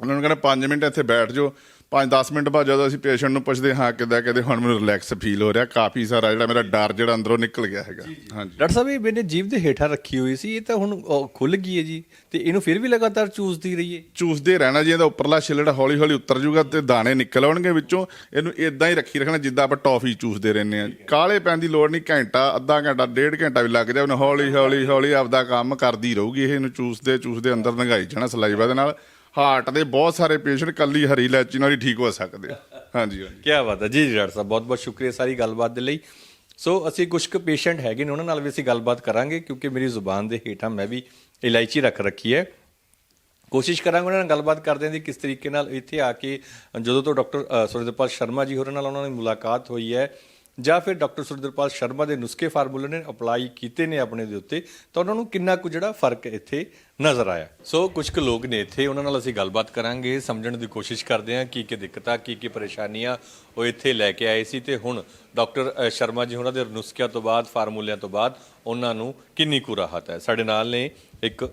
ਉਹਨਾਂ ਨੂੰ ਕਹਿੰਦਾ 5 ਮਿੰਟ ਇੱਥੇ ਬੈਠ ਜਾਓ। 5-10 ਮਿੰਟ ਬਾਅਦ ਜਦੋਂ ਅਸੀਂ ਪੇਸ਼ੈਂਟ ਨੂੰ ਪੁੱਛਦੇ ਹਾਂ ਕਿਦਾਂ ਕਹਿੰਦੇ ਹੁਣ ਮੈਨੂੰ ਰਿਲੈਕਸ ਫੀਲ ਹੋ ਰਿਹਾ ਕਾਫੀ ਸਾਰਾ ਜਿਹੜਾ ਮੇਰਾ ਡਰ ਜਿਹੜਾ ਅੰਦਰੋਂ ਨਿਕਲ ਗਿਆ ਹੈਗਾ। ਹਾਂਜੀ। ਡਾਕਟਰ ਸਾਹਿਬ ਇਹ ਮੈਨੇ ਜੀਭ ਦੇ ਹੇਠਾਂ ਰੱਖੀ ਹੋਈ ਸੀ ਇਹ ਤਾਂ ਹੁਣ ਖੁੱਲ ਗਈ ਹੈ ਜੀ ਤੇ ਇਹਨੂੰ ਫਿਰ ਵੀ ਲਗਾਤਾਰ ਚੂਸਦੀ ਰਹੀਏ? ਚੂਸਦੇ ਰਹਿਣਾ ਜੀ ਇਹਦਾ ਉੱਪਰਲਾ ਛਿਲੜ ਹੌਲੀ ਹੌਲੀ ਉਤਰ ਜਾਊਗਾ ਤੇ ਦਾਣੇ ਨਿਕਲ ਆਉਣਗੇ ਵਿੱਚੋਂ। ਇਹਨੂੰ ਇਦਾਂ ਹੀ ਰੱਖੀ ਰੱਖਣਾ ਜਿੱਦਾਂ ਆਪਾਂ ਟੌਫੀ ਚੂਸਦੇ ਰਹਿੰਦੇ ਆ ਕਾਲੇ ਪੈਣ ਦੀ ਲੋੜ ਨਹੀਂ ਘੰਟਾ ਅੱਧਾ ਘੰਟਾ ਡੇਢ ਘੰਟਾ ਵੀ ਲੱਗ ਜਾਵੇ ਉਹਨੂੰ ਹੌਲੀ ਹੌਲੀ ਹੌਲੀ ਆਪਦਾ ਕੰਮ ਕਰਦੀ ਰਹੂਗੀ ਇਹ ਇਹਨੂੰ ਚੂਸਦੇ ਚੂਸਦੇ ਅੰਦਰ ਲੰਘਾਈ ਜਾਣਾ ਸਲਾਈਵਾ ਦੇ ਨਾਲ। ਹਾਰਟ ਦੇ ਬਹੁਤ ਸਾਰੇ ਪੇਸ਼ੈਂਟ ਕੱਲੀ ਹਰੀ ਇਲਾਇਚੀ ਨਾਲ ਹੀ ਠੀਕ ਹੋ ਸਕਦੇ ਆ। ਹਾਂਜੀ ਹਾਂਜੀ। ਕੀ ਬਾਤ ਹੈ। ਜੀ ਜੀ, ਡਾਕਟਰ ਸਾਹਿਬ, ਬਹੁਤ ਬਹੁਤ ਸ਼ੁਕਰੀਆ ਸਾਰੀ ਗੱਲਬਾਤ ਦੇ ਲਈ। ਸੋ, ਅਸੀਂ ਕੁਝ ਕੁ ਪੇਸ਼ੈਂਟ ਹੈਗੇ ਨੇ, ਉਹਨਾਂ ਨਾਲ ਵੀ ਅਸੀਂ ਗੱਲਬਾਤ ਕਰਾਂਗੇ, ਕਿਉਂਕਿ ਮੇਰੀ ਜ਼ੁਬਾਨ ਦੇ ਹੇਠਾਂ ਮੈਂ ਵੀ ਇਲਾਇਚੀ ਰੱਖ ਰੱਖੀ ਹੈ। ਕੋਸ਼ਿਸ਼ ਕਰਾਂਗੇ ਉਹਨਾਂ ਨਾਲ ਗੱਲਬਾਤ ਕਰਦੇ ਹਾਂ ਦੀ ਕਿਸ ਤਰੀਕੇ ਨਾਲ ਇੱਥੇ ਆ ਕੇ, ਜਦੋਂ ਤੋਂ ਡਾਕਟਰ ਸੁਰਿੰਦਰਪਾਲ ਸ਼ਰਮਾ ਜੀ ਹੋਰਾਂ ਨਾਲ ਉਹਨਾਂ ਦੀ ਮੁਲਾਕਾਤ ਹੋਈ ਹੈ, ਜਾਂ ਫਿਰ ਡਾਕਟਰ ਸੁਰਿੰਦਰਪਾਲ ਸ਼ਰਮਾ ਦੇ ਨੁਸਖੇ ਫਾਰਮੂਲੇ ਨੇ ਅਪਲਾਈ ਕੀਤੇ ਨੇ ਆਪਣੇ ਦੇ ਉੱਤੇ, ਤਾਂ ਉਹਨਾਂ ਨੂੰ ਕਿੰਨਾ ਕੁ ਜਿਹੜਾ ਫ਼ਰਕ ਇੱਥੇ ਨਜ਼ਰ ਆਇਆ। ਸੋ ਕੁਝ ਕੁ ਲੋਕ ਨੇ ਇੱਥੇ ਉਹਨਾਂ ਨਾਲ ਅਸੀਂ ਗੱਲਬਾਤ ਕਰਾਂਗੇ ਸਮਝਣ ਦੀ ਕੋਸ਼ਿਸ਼ ਕਰਦੇ ਹਾਂ ਕੀ ਕੀ ਦਿੱਕਤਾਂ ਕੀ ਕੀ ਪਰੇਸ਼ਾਨੀਆਂ ਉਹ ਇੱਥੇ ਲੈ ਕੇ ਆਏ ਸੀ ਤੇ ਹੁਣ ਡਾਕਟਰ ਸ਼ਰਮਾ ਜੀ ਉਹਨਾਂ ਦੇ ਨੁਸਖਿਆਂ ਤੋਂ ਬਾਅਦ ਫਾਰਮੂਲਿਆਂ ਤੋਂ ਬਾਅਦ ਉਹਨਾਂ ਨੂੰ ਕਿੰਨੀ ਕੁ ਰਾਹਤ ਹੈ? ਸਾਡੇ ਨਾਲ ਨੇ ਇੱਕ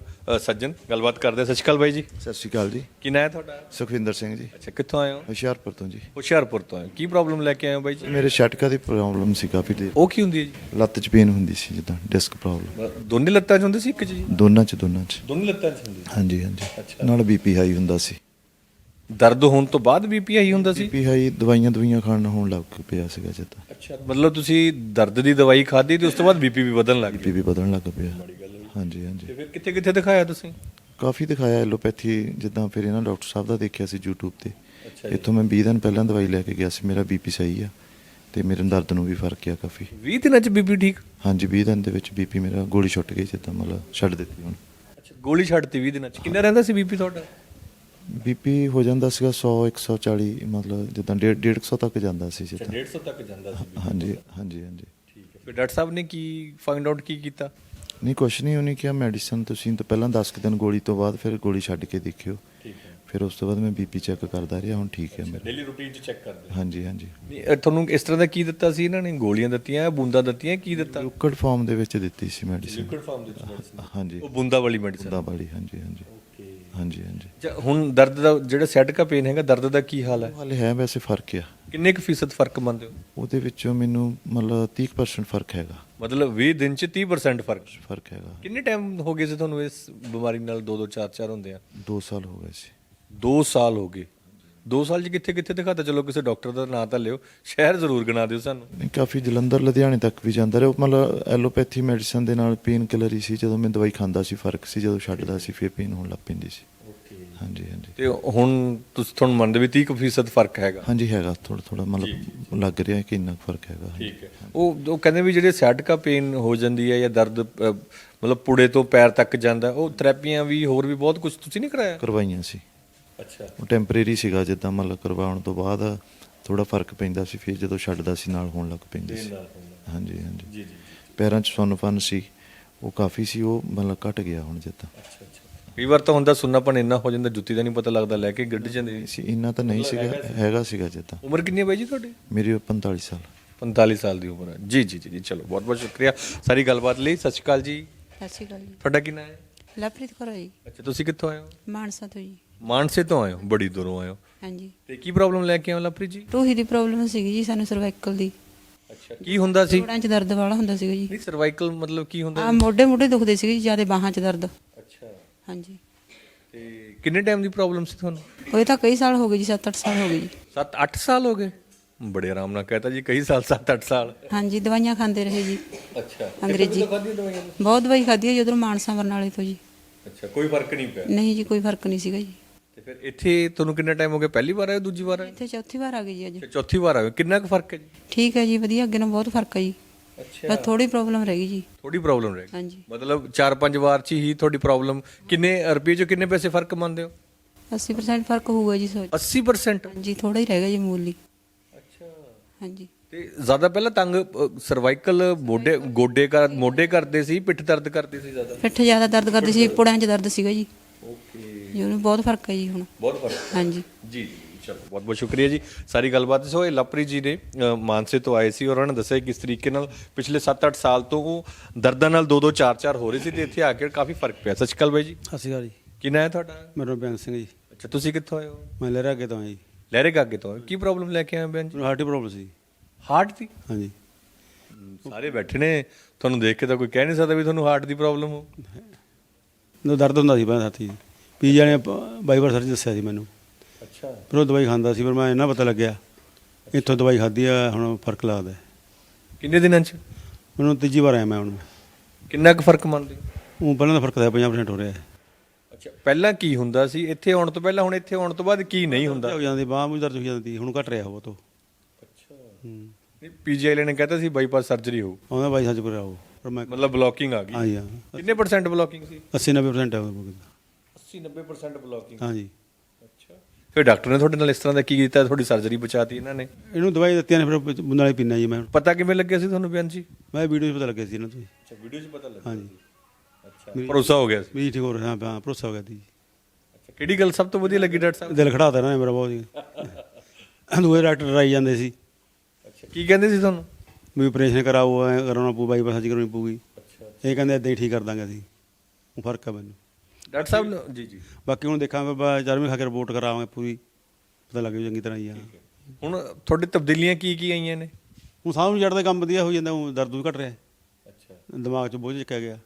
ਸੱਜਣ ਗੱਲਬਾਤ ਕਰਦੇ ਸਤਿ ਸ਼੍ਰੀ ਅਕਾਲ ਬਾਈ ਜੀ। ਸਤਿ ਸ਼੍ਰੀ ਅਕਾਲ ਜੀ। ਕੀ ਨਾਂ ਹੈ ਤੁਹਾਡਾ? ਸੁਖਵਿੰਦਰ ਸਿੰਘ ਜੀ। ਅੱਛਾ ਕਿੱਥੋਂ ਆਏ ਹੋ? ਹੁਸ਼ਿਆਰਪੁਰ ਤੋਂ ਜੀ। ਹੁਸ਼ਿਆਰਪੁਰ ਤੋਂ ਆਏ। ਕੀ ਪ੍ਰੋਬਲਮ ਲੈ ਕੇ ਆਏ ਹੋ ਬਾਈ ਜੀ? ਮੇਰੇ ਛਟਕਾ ਦੀ ਪ੍ਰੋਬਲਮ ਸੀ ਕਾਫੀ ਦੇਰ। ਉਹ ਕੀ ਹੁੰਦੀ ਹੈ ਜੀ? ਲੱਤ 'ਚ ਪੇਨ ਹੁੰਦੀ ਸੀ ਜਿੱਦਾਂ ਡਿਸਕ ਪ੍ਰੋਬਲਮ ਦੋਨੇ ਲੱਤਾਂ 'ਚ ਹੁੰਦੀ ਸੀ ਇੱਕ 'ਚ ਜੀ? ਦੋਨਾਂ 'ਚ ਦੋਨਾਂ 'ਚ। ਦੋਨੇ ਲੱਤਾਂ 'ਚ ਹੁੰਦੀ ਹਾਂਜੀ ਹਾਂਜੀ। ਨਾਲ ਬੀਪੀ ਹਾਈ ਹੁੰਦਾ ਸੀ। ਦਰਦ ਹੋਣ ਤੋਂ ਬਾਅਦ ਬੀਪੀ ਆਈ ਹੁੰਦਾ ਸੀ? ਬੀਪੀ ਹਾਈ ਦਵਾਈਆਂ ਦਵਾਈਆਂ ਖਾਣ ਨਾਲ ਹੋਣ ਲੱਗ ਪਿਆ ਸੀਗਾ ਜਿੱਦਾਂ ਅੱਛਾ। ਮਤਲਬ ਤੁਸੀਂ ਦਰਦ ਦੀ ਦਵਾਈ ਖਾਧੀ ਤੇ ਉਸ ਤੋਂ ਬਾਅਦ ਬੀਪੀ ਵੀ ਵਧਣ ਲੱਗ ਗਿਆ ਬੀਪੀ ਵਧਣ ਲੱਗ ਪਿਆ। ਹਾਂਜੀ ਹਾਂਜੀ। ਤੇ ਫਿਰ ਕਿੱਥੇ ਕਿੱਥੇ ਦਿਖਾਇਆ ਤੁਸੀਂ? ਕਾਫੀ ਦਿਖਾਇਆ ਐਲੋਪੈਥੀ ਜਿੱਦਾਂ ਫਿਰ ਇਹਨਾਂ ਡਾਕਟਰ ਸਾਹਿਬ ਦਾ ਦੇਖਿਆ ਸੀ YouTube ਤੇ। ਇੱਥੋਂ ਮੈਂ 20 ਦਿਨ ਪਹਿਲਾਂ ਦਵਾਈ ਲੈ ਕੇ ਗਿਆ ਸੀ ਮੇਰਾ ਬੀਪੀ ਸਹੀ ਆ ਤੇ ਮੇਰੇ ਦਰਦ ਨੂੰ ਵੀ ਫ਼ਰਕ ਆ ਕਾਫੀ। 20 ਦਿਨਾਂ 'ਚ ਬੀਪੀ ਠੀਕ? ਹਾਂਜੀ 20 ਦਿਨ ਦੇ ਵਿੱਚ ਬੀਪੀ ਮੇਰਾ ਗੋਲੀ ਛੁੱਟ ਗਈ ਜਿੱਦਾਂ ਮਤਲਬ ਛੱਡ ਦਿੱਤੀ ਹੁਣ ਅੱਛਾ ਗੋਲੀ ਛੱਡਤੀ 20 ਦਿਨਾਂ 'ਚ। ਕਿੰਨਾ ਰਹਿੰਦਾ ਸੀ ਬੀਪੀ ਤੁਹਾਡਾ? ਬੀਪੀ ਹੋ ਜਾਂਦਾ ਸੀਗਾ 100 140 ਮਤਲਬ ਜਿੱਦਾਂ 150 150 ਤੱਕ ਜਾਂਦਾ ਸੀ ਜਿੱਦਾਂ। 150 ਤੱਕ ਜਾਂਦਾ ਸੀ ਹਾਂਜੀ ਹਾਂਜੀ ਹਾਂਜੀ। ਠੀਕ ਹੈ। ਫਿਰ ਡਾਕਟਰ ਸਾਹਿਬ ਨੇ ਕੀ ਫਾਈਂਡ ਆਊਟ ਕੀ ਕੀਤਾ? ਨਹੀਂ ਕੁਛ ਨਹੀਂ ਉਹਨੇ ਕਿਹਾ ਮੈਡੀਸਨ ਤੁਸੀਂ ਤਾਂ ਪਹਿਲਾਂ 10 ਕੁ ਦਿਨ ਗੋਲੀ ਤੋਂ ਬਾਅਦ ਫਿਰ ਗੋਲੀ ਛੱਡ ਕੇ ਦੇਖਿਓ। ਫਿਰ ਉਸ ਤੋਂ ਬਾਅਦ ਮੈਂ ਬੀਪੀ ਚੈੱਕ ਕਰਦਾ ਰਿਹਾ ਹੁਣ ਠੀਕ ਹੈ ਮੇਰਾ। ਡੇਲੀ ਰੂਟੀਨ 'ਚ ਚੈੱਕ ਕਰਦੇ ਹਾਂਜੀ ਹਾਂਜੀ। ਨਹੀਂ ਇਹ ਤੁਹਾਨੂੰ ਇਸ ਤਰ੍ਹਾਂ ਦਾ ਕੀ ਦਿੱਤਾ ਸੀ ਇਹਨਾਂ ਨੇ? ਗੋਲੀਆਂ ਦਿੱਤੀਆਂ ਬੂੰਦਾਂ ਦਿੱਤੀਆਂ ਕੀ ਦਿੱਤਾ? ਲਿਕੁਇਡ ਫਾਰਮ ਦੇ ਵਿੱਚ ਦਿੱਤੀ ਸੀ ਮੈਡੀਸਨ ਲਿਕੁਇਡ ਫਾਰਮ ਦੇ ਵਿੱਚ medicine। ਹਾਂਜੀ। ਉਹ ਬੂੰਦਾਂ ਵਾਲੀ ਮੈਡੀਸਨ ਦਾ ਵਾਲੀ ਹਾਂਜੀ ਹਾਂਜੀ। ਹਾਂਜੀ ਹਾਂਜੀ। ਹੁਣ ਦਰਦ ਦਾ ਜਿਹੜਾ ਸੈੱਡ ਕਾ ਪੇਨ ਹੈਗਾ ਦਰਦ ਦਾ ਕੀ ਹਾਲ ਹੈ? ਹਾਲੇ ਹੈ ਵੈਸੇ ਫ਼ਰਕ ਆ। ਕਿੰਨੇ ਕੁ ਫੀਸਦ ਫ਼ਰਕ ਮੰਨਦੇ ਹੋ? ਉਹਦੇ ਵਿੱਚੋਂ ਮੈਨੂੰ ਮਤਲਬ 30% ਫ਼ਰਕ ਹੈਗਾ। ਮਤਲਬ 20 ਦਿਨ 'ਚ 30% ਫ਼ਰਕ? ਫ਼ਰਕ ਹੈਗਾ। ਕਿੰਨੇ ਟਾਈਮ ਹੋ ਗਏ ਸੀ ਤੁਹਾਨੂੰ ਇਸ ਬਿਮਾਰੀ ਨਾਲ 2-2 4-4 ਹੁੰਦੇ ਆ? 2 ਸਾਲ ਹੋ ਗਏ ਸੀ। 2 ਸਾਲ ਹੋ ਗਏ। 2 ਸਾਲ 'ਚ ਕਿੱਥੇ ਕਿੱਥੇ ਦਿਖਾਤਾ? ਚਲੋ ਕਿਸੇ ਡਾਕਟਰ ਦਾ ਨਾਂ ਤਾਂ ਲਿਓ। ਸ਼ਹਿਰ ਜ਼ਰੂਰ ਗਿਣਾ ਦਿਓ ਸਾਨੂੰ। ਨਹੀਂ ਕਾਫੀ ਜਲੰਧਰ ਲੁਧਿਆਣੇ ਤੱਕ ਵੀ ਜਾਂਦਾ ਰਿਹਾ। ਮਤਲਬ ਐਲੋਪੈਥੀ ਮੈਡੀਸਨ ਦੇ ਨਾਲ ਪੇਨ ਕਿਲਰ ਹੀ ਸੀ। ਜਦੋਂ ਮੈਂ ਦਵਾਈ ਖਾਂਦਾ ਸੀ ਫ਼ਰਕ ਸੀ। ਜਦੋਂ ਛੱਡਦਾ ਸੀ ਫਿਰ ਪੇਨ ਹੋਣ ਲੱਗ ਪੈਂਦੀ ਸੀ। ਹਾਂਜੀ ਹਾਂਜੀ। ਤੇ ਹੁਣ ਤੁਸੀਂ ਤੁਹਾਨੂੰ ਮੰਨਦੇ ਵੀ 30% ਫੀਸਦ ਫ਼ਰਕ ਹੈਗਾ? ਹਾਂਜੀ ਹੈਗਾ। ਥੋੜਾ ਥੋੜਾ ਮਤਲਬ ਲੱਗ ਰਿਹਾ ਕਿ ਇੰਨਾ ਫ਼ਰਕ ਹੈਗਾ। ਠੀਕ ਹੈ। ਉਹ ਉਹ ਕਹਿੰਦੇ ਵੀ ਜਿਹੜੇ ਸੈਟਕਾ ਪੇਨ ਹੋ ਜਾਂਦੀ ਹੈ ਜਾਂ ਦਰਦ ਮਤਲਬ ਪੁੜੇ ਤੋਂ ਪੈਰ ਤੱਕ ਜਾਂਦਾ ਉਹ ਥੈਰੇਪੀਆਂ ਵੀ ਹੋਰ ਵੀ ਬਹੁਤ ਕੁਝ ਤੁਸੀਂ ਨਹੀਂ ਕਰਾਇਆ? ਕਰਵਾਈਆਂ ਸੀ। ਅੱਛਾ। ਉਹ ਟੈਂਪਰੇਰੀ ਸੀਗਾ ਜਿੱਦਾਂ ਮਤਲਬ ਕਰਵਾਉਣ ਤੋਂ ਬਾਅਦ ਥੋੜਾ ਫ਼ਰਕ ਪੈਂਦਾ ਸੀ ਫਿਰ ਜਦੋਂ ਛੱਡਦਾ ਸੀ ਨਾਲ ਹੋਣ ਲੱਗ ਪੈਂਦੀ ਸੀ। ਹਾਂਜੀ ਹਾਂਜੀ। ਜੀ ਜੀ। ਪੈਰਾਂ 'ਚ ਸੁੰਨਪਨ ਸੀ ਉਹ ਕਾਫੀ ਸੀ ਉਹ ਮਤਲਬ ਘਟ ਗਿਆ ਹੁਣ ਜਿੱਦਾਂ। ਅੱਛਾ ਅੱਛਾ। ਕਈ ਵਾਰ ਤਾਂ ਹੁੰਦਾ ਸੁੰਨਾਪਣ ਇੰਨਾ ਹੋ ਜਾਂਦਾ ਜੁੱਤੀ ਦਾ ਨਹੀਂ ਪਤਾ ਲੱਗਦਾ ਲੈ ਕੇ ਗੱਡੀ ਜਾਂਦੇ ਸੀ ਇੰਨਾ ਤਾਂ ਨਹੀਂ ਸੀਗਾ ਹੈਗਾ ਸੀਗਾ ਜਿੱਦਾਂ। ਉਮਰ ਕਿੰਨੀ ਹੈ ਬਾਈ ਜੀ ਤੁਹਾਡੀ? ਮੇਰੀ 45 ਸਾਲ। 45 ਸਾਲ ਦੀ ਉਮਰ ਹੈ। ਜੀ ਜੀ ਜੀ ਜੀ ਚਲੋ ਬਹੁਤ ਬਹੁਤ ਸ਼ੁਕਰੀਆ। ਸਾਰੀ ਗੱਲਬਾਤ ਲਈ ਸਤਿ ਸ਼੍ਰੀ ਅਕਾਲ ਜੀ। ਸਤਿ ਸ਼੍ਰੀ ਅਕਾਲ ਜੀ। ਤੁਹਾਡਾ ਕੀ ਨਾਮ ਹੈ? ਲਵਪ੍ਰੀਤ ਕੌਰ ਜੀ। ਅੱਛਾ ਤੁਸੀਂ ਕਿੱਥੋਂ ਆਏ ਹੋ? ਮਾਨਸਾ ਤੋਂ ਜੀ। ਮਾਨਸੇ ਤੋਂ ਆਏ ਹੋ ਬੜੀ ਦੂਰੋਂ ਆਏ ਹੋ ਹਾਂਜੀ। ਤੇ ਕੀ ਪ੍ਰੋਬਲਮ ਲੈ ਕੇ ਆਏ ਹੋ ਲਵਪ੍ਰੀਤ ਜੀ? ਟੂਹੀ ਦੀ ਪ੍ਰੋਬਲਮ ਸੀਗੀ ਜੀ ਸਾਨੂੰ ਸਰਵਾਈਕਲ ਦੀ। ਅੱਛਾ ਕੀ ਹੁੰਦਾ ਸੀ? ਜੋੜਾਂ 'ਚ ਦਰਦ ਵਾਲਾ ਹੁੰਦਾ ਸੀਗਾ ਜੀ। ਨਹੀਂ ਸਰਵਾਈਕਲ ਮਤਲਬ ਕੀ ਹੁੰਦਾ? ਆ ਮੋਢੇ ਮੋਢੇ ਦੁਖਦੇ ਸੀਗੇ ਜੀ ਜ਼ਿਆਦਾ ਬਾਹਾਂ 'ਚ ਦਰਦ। ਅੱਛਾ। ਹਾਂਜੀ। ਤੇ ਕਿੰਨੇ ਟਾਈਮ ਦੀ ਪ੍ਰੋਬਲਮ ਸੀ ਤੁਹਾਨੂੰ? ਉਹ ਤਾਂ ਕਈ ਸਾਲ ਹੋ ਗਏ ਜੀ 7-8 ਸਾਲ ਹੋ ਗਏ ਜੀ। 7-8 ਸਾਲ ਹੋ ਗਏ? ਬੜੇ ਆਰਾਮ ਨਾਲ ਕਹਤਾ ਜੀ ਕਈ ਸਾਲ 7-8 ਸਾਲ। ਹਾਂਜੀ ਦਵਾਈਆਂ ਖਾਂਦੇ ਰਹੇ ਜੀ। ਅੱਛਾ। ਅੰਗਰੇਜ਼ੀ। ਬਹੁਤ ਦਵਾਈ ਖਾਧੀ ਹੈ ਜੀ ਉਧਰ ਮਾਨਸਾ ਬਰਨਾਲੇ ਤੋਂ ਜੀ। ਅੱਛਾ ਕੋਈ ਫ਼ਰਕ ਨਹੀਂ ਪਿਆ? ਨਹੀਂ ਜੀ ਕੋਈ ਫ਼ਰਕ ਨਹੀਂ ਸੀਗਾ ਜੀ। ਫਿਰ ਇੱਥੇ ਤੁਹਾਨੂੰ ਕਿੰਨਾ ਟਾਈਮ ਹੋ ਗਿਆ? ਪਹਿਲੀ ਵਾਰ ਆਏ ਹੋ, ਦੂਜੀ ਵਾਰ ਆਏ ਹੋ? ਇੱਥੇ ਚੌਥੀ ਵਾਰ ਆ ਗਈ ਜੀ ਅੱਜ। ਚੌਥੀ ਵਾਰ ਆਏ ਹੋ। ਕਿੰਨਾ ਕੁ ਫ਼ਰਕ ਹੈ ਜੀ? ਠੀਕ ਹੈ ਜੀ ਵਧੀਆ। ਅੱਗੇ ਨਾਲੋਂ ਬਹੁਤ ਫ਼ਰਕ ਹੈ ਜੀ। ਅੱਛਾ। ਬਸ ਥੋੜੀ ਪ੍ਰੋਬਲਮ ਰਹਿ ਗਈ ਜੀ। ਥੋੜੀ ਪ੍ਰੋਬਲਮ ਰਹਿ ਗਈ। ਹਾਂਜੀ। ਮਤਲਬ 4-5 ਵਾਰ ਚ ਹੀ ਤੁਹਾਡੀ ਪ੍ਰੋਬਲਮ ਕਿੰਨੇ ਰੁਪਏ ਚ ਕਿੰਨੇ ਪੈਸੇ ਫ਼ਰਕ ਮੰਨਦੇ ਹੋ? 80% ਫ਼ਰਕ ਹੋਊਗਾ ਜੀ ਸੋਚ। 80% ਹਾਂਜੀ ਥੋੜਾ ਹੀ ਰਹਿ ਗਿਆ ਜੀ ਮੂਲੀ ਅੱਛਾ। ਹਾਂਜੀ। ਤੇ ਜ਼ਿਆਦਾ ਪਹਿਲਾਂ ਤੰਗ ਸਰਵਾਈਕਲ ਮੋਢੇ ਗੋਡੇ ਕਰ ਮੋਢੇ ਕਰਦੇ ਸੀ ਪਿੱਠ ਦਰਦ ਕਰਦੇ ਸੀ ਜ਼ਿਆਦਾ? ਪਿੱਠ ਜ਼ਿਆਦਾ ਦਰਦ ਕਰਦੀ ਸੀ ਪੁੜਿਆਂ 'ਚ ਦਰਦ ਸੀਗਾ ਜੀ। ਓਕੇ। ਜੀ ਉਹਨੂੰ ਬਹੁਤ ਫ਼ਰਕ ਹੈ ਜੀ ਹੁਣ। ਬਹੁਤ ਫ਼ਰਕ ਹਾਂਜੀ। ਜੀ ਜੀ ਚਲੋ। ਬਹੁਤ ਬਹੁਤ ਸ਼ੁਕਰੀਆ ਜੀ। ਸਾਰੀ ਗੱਲਬਾਤ ਸੋ ਇਹ ਲਪਰੀ ਜੀ ਨੇ ਅ, ਮਾਨਸੇ ਤੋਂ ਆਏ ਸੀ ਔਰ ਉਹਨਾਂ ਨੇ ਦੱਸਿਆ ਕਿਸ ਤਰੀਕੇ ਨਾਲ ਪਿਛਲੇ 7-8 ਸਾਲ ਤੋਂ ਉਹ ਦਰਦਾਂ ਨਾਲ 2-2 4-4 ਹੋ ਰਹੇ ਸੀ ਤੇ ਇੱਥੇ ਆ ਕੇ ਕਾਫੀ ਫ਼ਰਕ ਪਿਆ। ਸਤਿ ਸ਼੍ਰੀ ਅਕਾਲ ਬਾਈ ਜੀ। ਸਤਿ ਸ਼੍ਰੀ ਅਕਾਲ ਜੀ। ਕੀ ਨਾਂ ਹੈ ਤੁਹਾਡਾ? ਮੇਰਾ ਨਾਮ ਬੈਂਸ ਸਿੰਘ ਜੀ। ਅੱਛਾ ਤੁਸੀਂ ਕਿੱਥੋਂ ਆਏ ਹੋ? ਮੈਂ ਲਹਿਰਾ ਅੱਗੇ ਤੋਂ ਆਇਆ ਜੀ। ਲਹਿਰੇ ਗਾਗੇ ਤੋਂ ਆਏ ਹੋ। ਕੀ ਪ੍ਰੋਬਲਮ ਲੈ ਕੇ ਆਏ ਹੋ ਬੈਨ ਜੀ? ਮੈਨੂੰ ਹਾਰਟ ਦੀ ਪ੍ਰੋਬਲਮ ਸੀ ਹਾਰਟ ਦੀ? ਹਾਂਜੀ। ਸਾਰੇ ਬੈਠੇ ਨੇ। ਤੁਹਾਨੂੰ ਦੇਖ ਕੇ ਤਾਂ ਕੋਈ ਕਹਿ ਨਹੀਂ ਸਕਦਾ ਵੀ ਤੁਹਾਨੂੰ ਹਾਰਟ ਦੀ ਪ੍ਰੋਬਲਮ ਹੋ। ਦਰਦ ਹੁੰਦਾ ਸੀ ਬਾਹਾਂ ਸਾਥੀ। ਪੀ ਜਾਣੇ ਬਾਈ ਵਾਰ ਸਰ ਜੀ ਦੱਸਿਆ ਸੀ ਮੈਨੂੰ। ਅੱਛਾ। ਫਿਰ ਉਹ ਦਵਾਈ ਖਾਂਦਾ ਸੀ ਪਰ ਮੈਂ ਇੰਨਾ ਪਤਾ ਲੱਗਿਆ ਇੱਥੋਂ ਦਵਾਈ ਖਾਧੀ ਆ ਹੁਣ ਫ਼ਰਕ ਲੱਗਦਾ। ਹੈ। ਕਿੰਨੇ ਦਿਨਾਂ ਚ? ਮੈਨੂੰ ਤੀਜੀ ਵਾਰ ਆਇਆ ਮੈਂ ਹੁਣ। ਕਿੰਨਾ ਕੁ ਫ਼ਰਕ ਮੰਨਦੇ ਹੋ? ਉਹ ਪਹਿਲਾਂ ਤਾਂ ਫ਼ਰਕ ਤਾਂ 50% ਹੋ ਰਿਹਾ। ਹੈ ਅੱਛਾ ਪਹਿਲਾਂ ਕੀ ਹੁੰਦਾ ਸੀ? ਇੱਥੇ ਆਉਣ ਤੋਂ ਪਹਿਲਾਂ ਹੁਣ ਇੱਥੇ ਆਉਣ ਤੋਂ ਬਾਅਦ ਕੀ ਨਹੀਂ ਹੁੰਦਾ? ਹੋ ਜਾਂਦੀ ਬਾਹਾਂ ਵੀ ਦਰਦ ਹੋ ਜਾਂਦੀ ਹੁਣ ਘਟ ਰਿਹਾ ਉਹ ਤੋਂ ਅੱਛਾ। ਹੂੰ। ਪੀਜੀਆਈ ਨੇ ਕਹਿੰਦਾ ਸੀ ਬਾਈਪਾਸ ਸਰਜਰੀ ਹੋ ਆਉਂਦਾ ਬਾਈ ਸੱਚ ਉਹ ਪਰ ਮੈਂ ਮਤਲਬ ਬਲੌਕਿੰਗ ਆ ਗਈ। ਹਾਂਜੀ ਹਾਂ। ਕਿੰਨੇ ਪਰਸੈਂਟ ਬਲੌਕਿੰਗ ਸੀ? 80 90% ਹੈ ਉਹ 80 90% ਬਲੌਕਿੰਗ ਹਾਂਜੀ ਅੱਛਾ। ਫਿਰ ਡਾਕਟਰ ਨੇ ਤੁਹਾਡੇ ਨਾਲ ਇਸ ਤਰ੍ਹਾਂ ਦਾ ਕੀ ਕੀਤਾ? ਤੁਹਾਡੀ ਸਰਜਰੀ ਬਚਾਤੀ ਇਹਨਾਂ ਨੇ? ਇਹਨੂੰ ਦਵਾਈ ਦਿੱਤੀਆਂ ਨੇ ਫਿਰ ਬੁੰਦਾਂ ਵਾਲੀ ਪੀਣਾ ਜੀ ਮੈਂ। ਪਤਾ ਕਿਵੇਂ ਲੱਗਿਆ ਸੀ ਤੁਹਾਨੂੰ ਬਿਆਨ ਜੀ? ਮੈਂ ਵੀਡੀਓ 'ਚ ਪਤਾ ਲੱਗਿਆ ਸੀ ਇਹਨਾਂ ਤੋਂ ਜੀ। ਅੱਛਾ ਵੀਡੀਓ 'ਚ ਪਤਾ ਲੱਗਾ ਹਾਂਜੀ ਅੱਛਾ। ਭਰੋਸਾ ਹੋ ਗਿਆ ਸੀ? ਵੀ ਠੀਕ ਹੋ ਰਿਹਾ ਹਾਂ ਹਾਂ, ਭਰੋਸਾ ਹੋ ਗਿਆ ਜੀ। ਅੱਛਾ ਕਿਹੜੀ ਗੱਲ ਸਭ ਤੋਂ ਵਧੀਆ ਲੱਗੀ ਡਾਕਟਰ ਸਾਹਿਬ? ਦਿਲ ਖੜਾਤਾ ਨਾ ਮੇਰਾ ਬਹੁਤ ਜੀ। ਦੂਏ ਡਾਕਟਰ ਡਰਾਈ ਜਾਂਦੇ ਸੀ। ਅੱਛਾ ਕੀ ਕਹਿੰਦੇ ਸੀ ਤੁਹਾਨੂੰ? ਵੀ ਆਪਰੇਸ਼ਨ ਕਰਾਓ ਐ ਕਰਾਉਣਾ ਪਊ ਬਾਈਪਾਸ ਸਰਜਰੀ ਕਰਾਉਣੀ ਪਊਗੀ। ਇਹ ਕਹਿੰਦੇ ਏਦਾਂ ਹੀ ਠੀਕ ਕਰ ਦਾਂਗੇ ਅਸੀਂ। ਉਹ ਫ਼ਰਕ ਆ ਮੈਨੂੰ। ਡਾਕਟਰ ਸਾਹਿਬ ਨੂੰ ਜੀ ਜੀ। ਬਾਕੀ ਹੁਣ ਦੇਖਾਂਗੇ ਬਾ ਚਾਰਵੀਂ ਖਾ ਕੇ ਰਿਪੋਰਟ ਕਰਾਵਾਂਗੇ ਪੂਰੀ ਪਤਾ ਲੱਗ ਜੂ ਚੰਗੀ ਤਰ੍ਹਾਂ ਹੀ ਆ। ਹੁਣ ਤੁਹਾਡੇ ਤਬਦੀਲੀਆਂ ਕੀ ਕੀ ਆਈਆਂ ਨੇ? ਹੁਣ ਸਾਹ ਨੂੰ ਜੜਦਾ ਕੰਮ ਵਧੀਆ ਹੋ ਜਾਂਦਾ ਹੁਣ ਦਰਦ ਵੀ ਘਟ ਰਿਹਾ। ਅੱਛਾ। ਦਿਮਾਗ 'ਚ ਬੋਝ ਚੱਕਿਆ ਗਿਆ।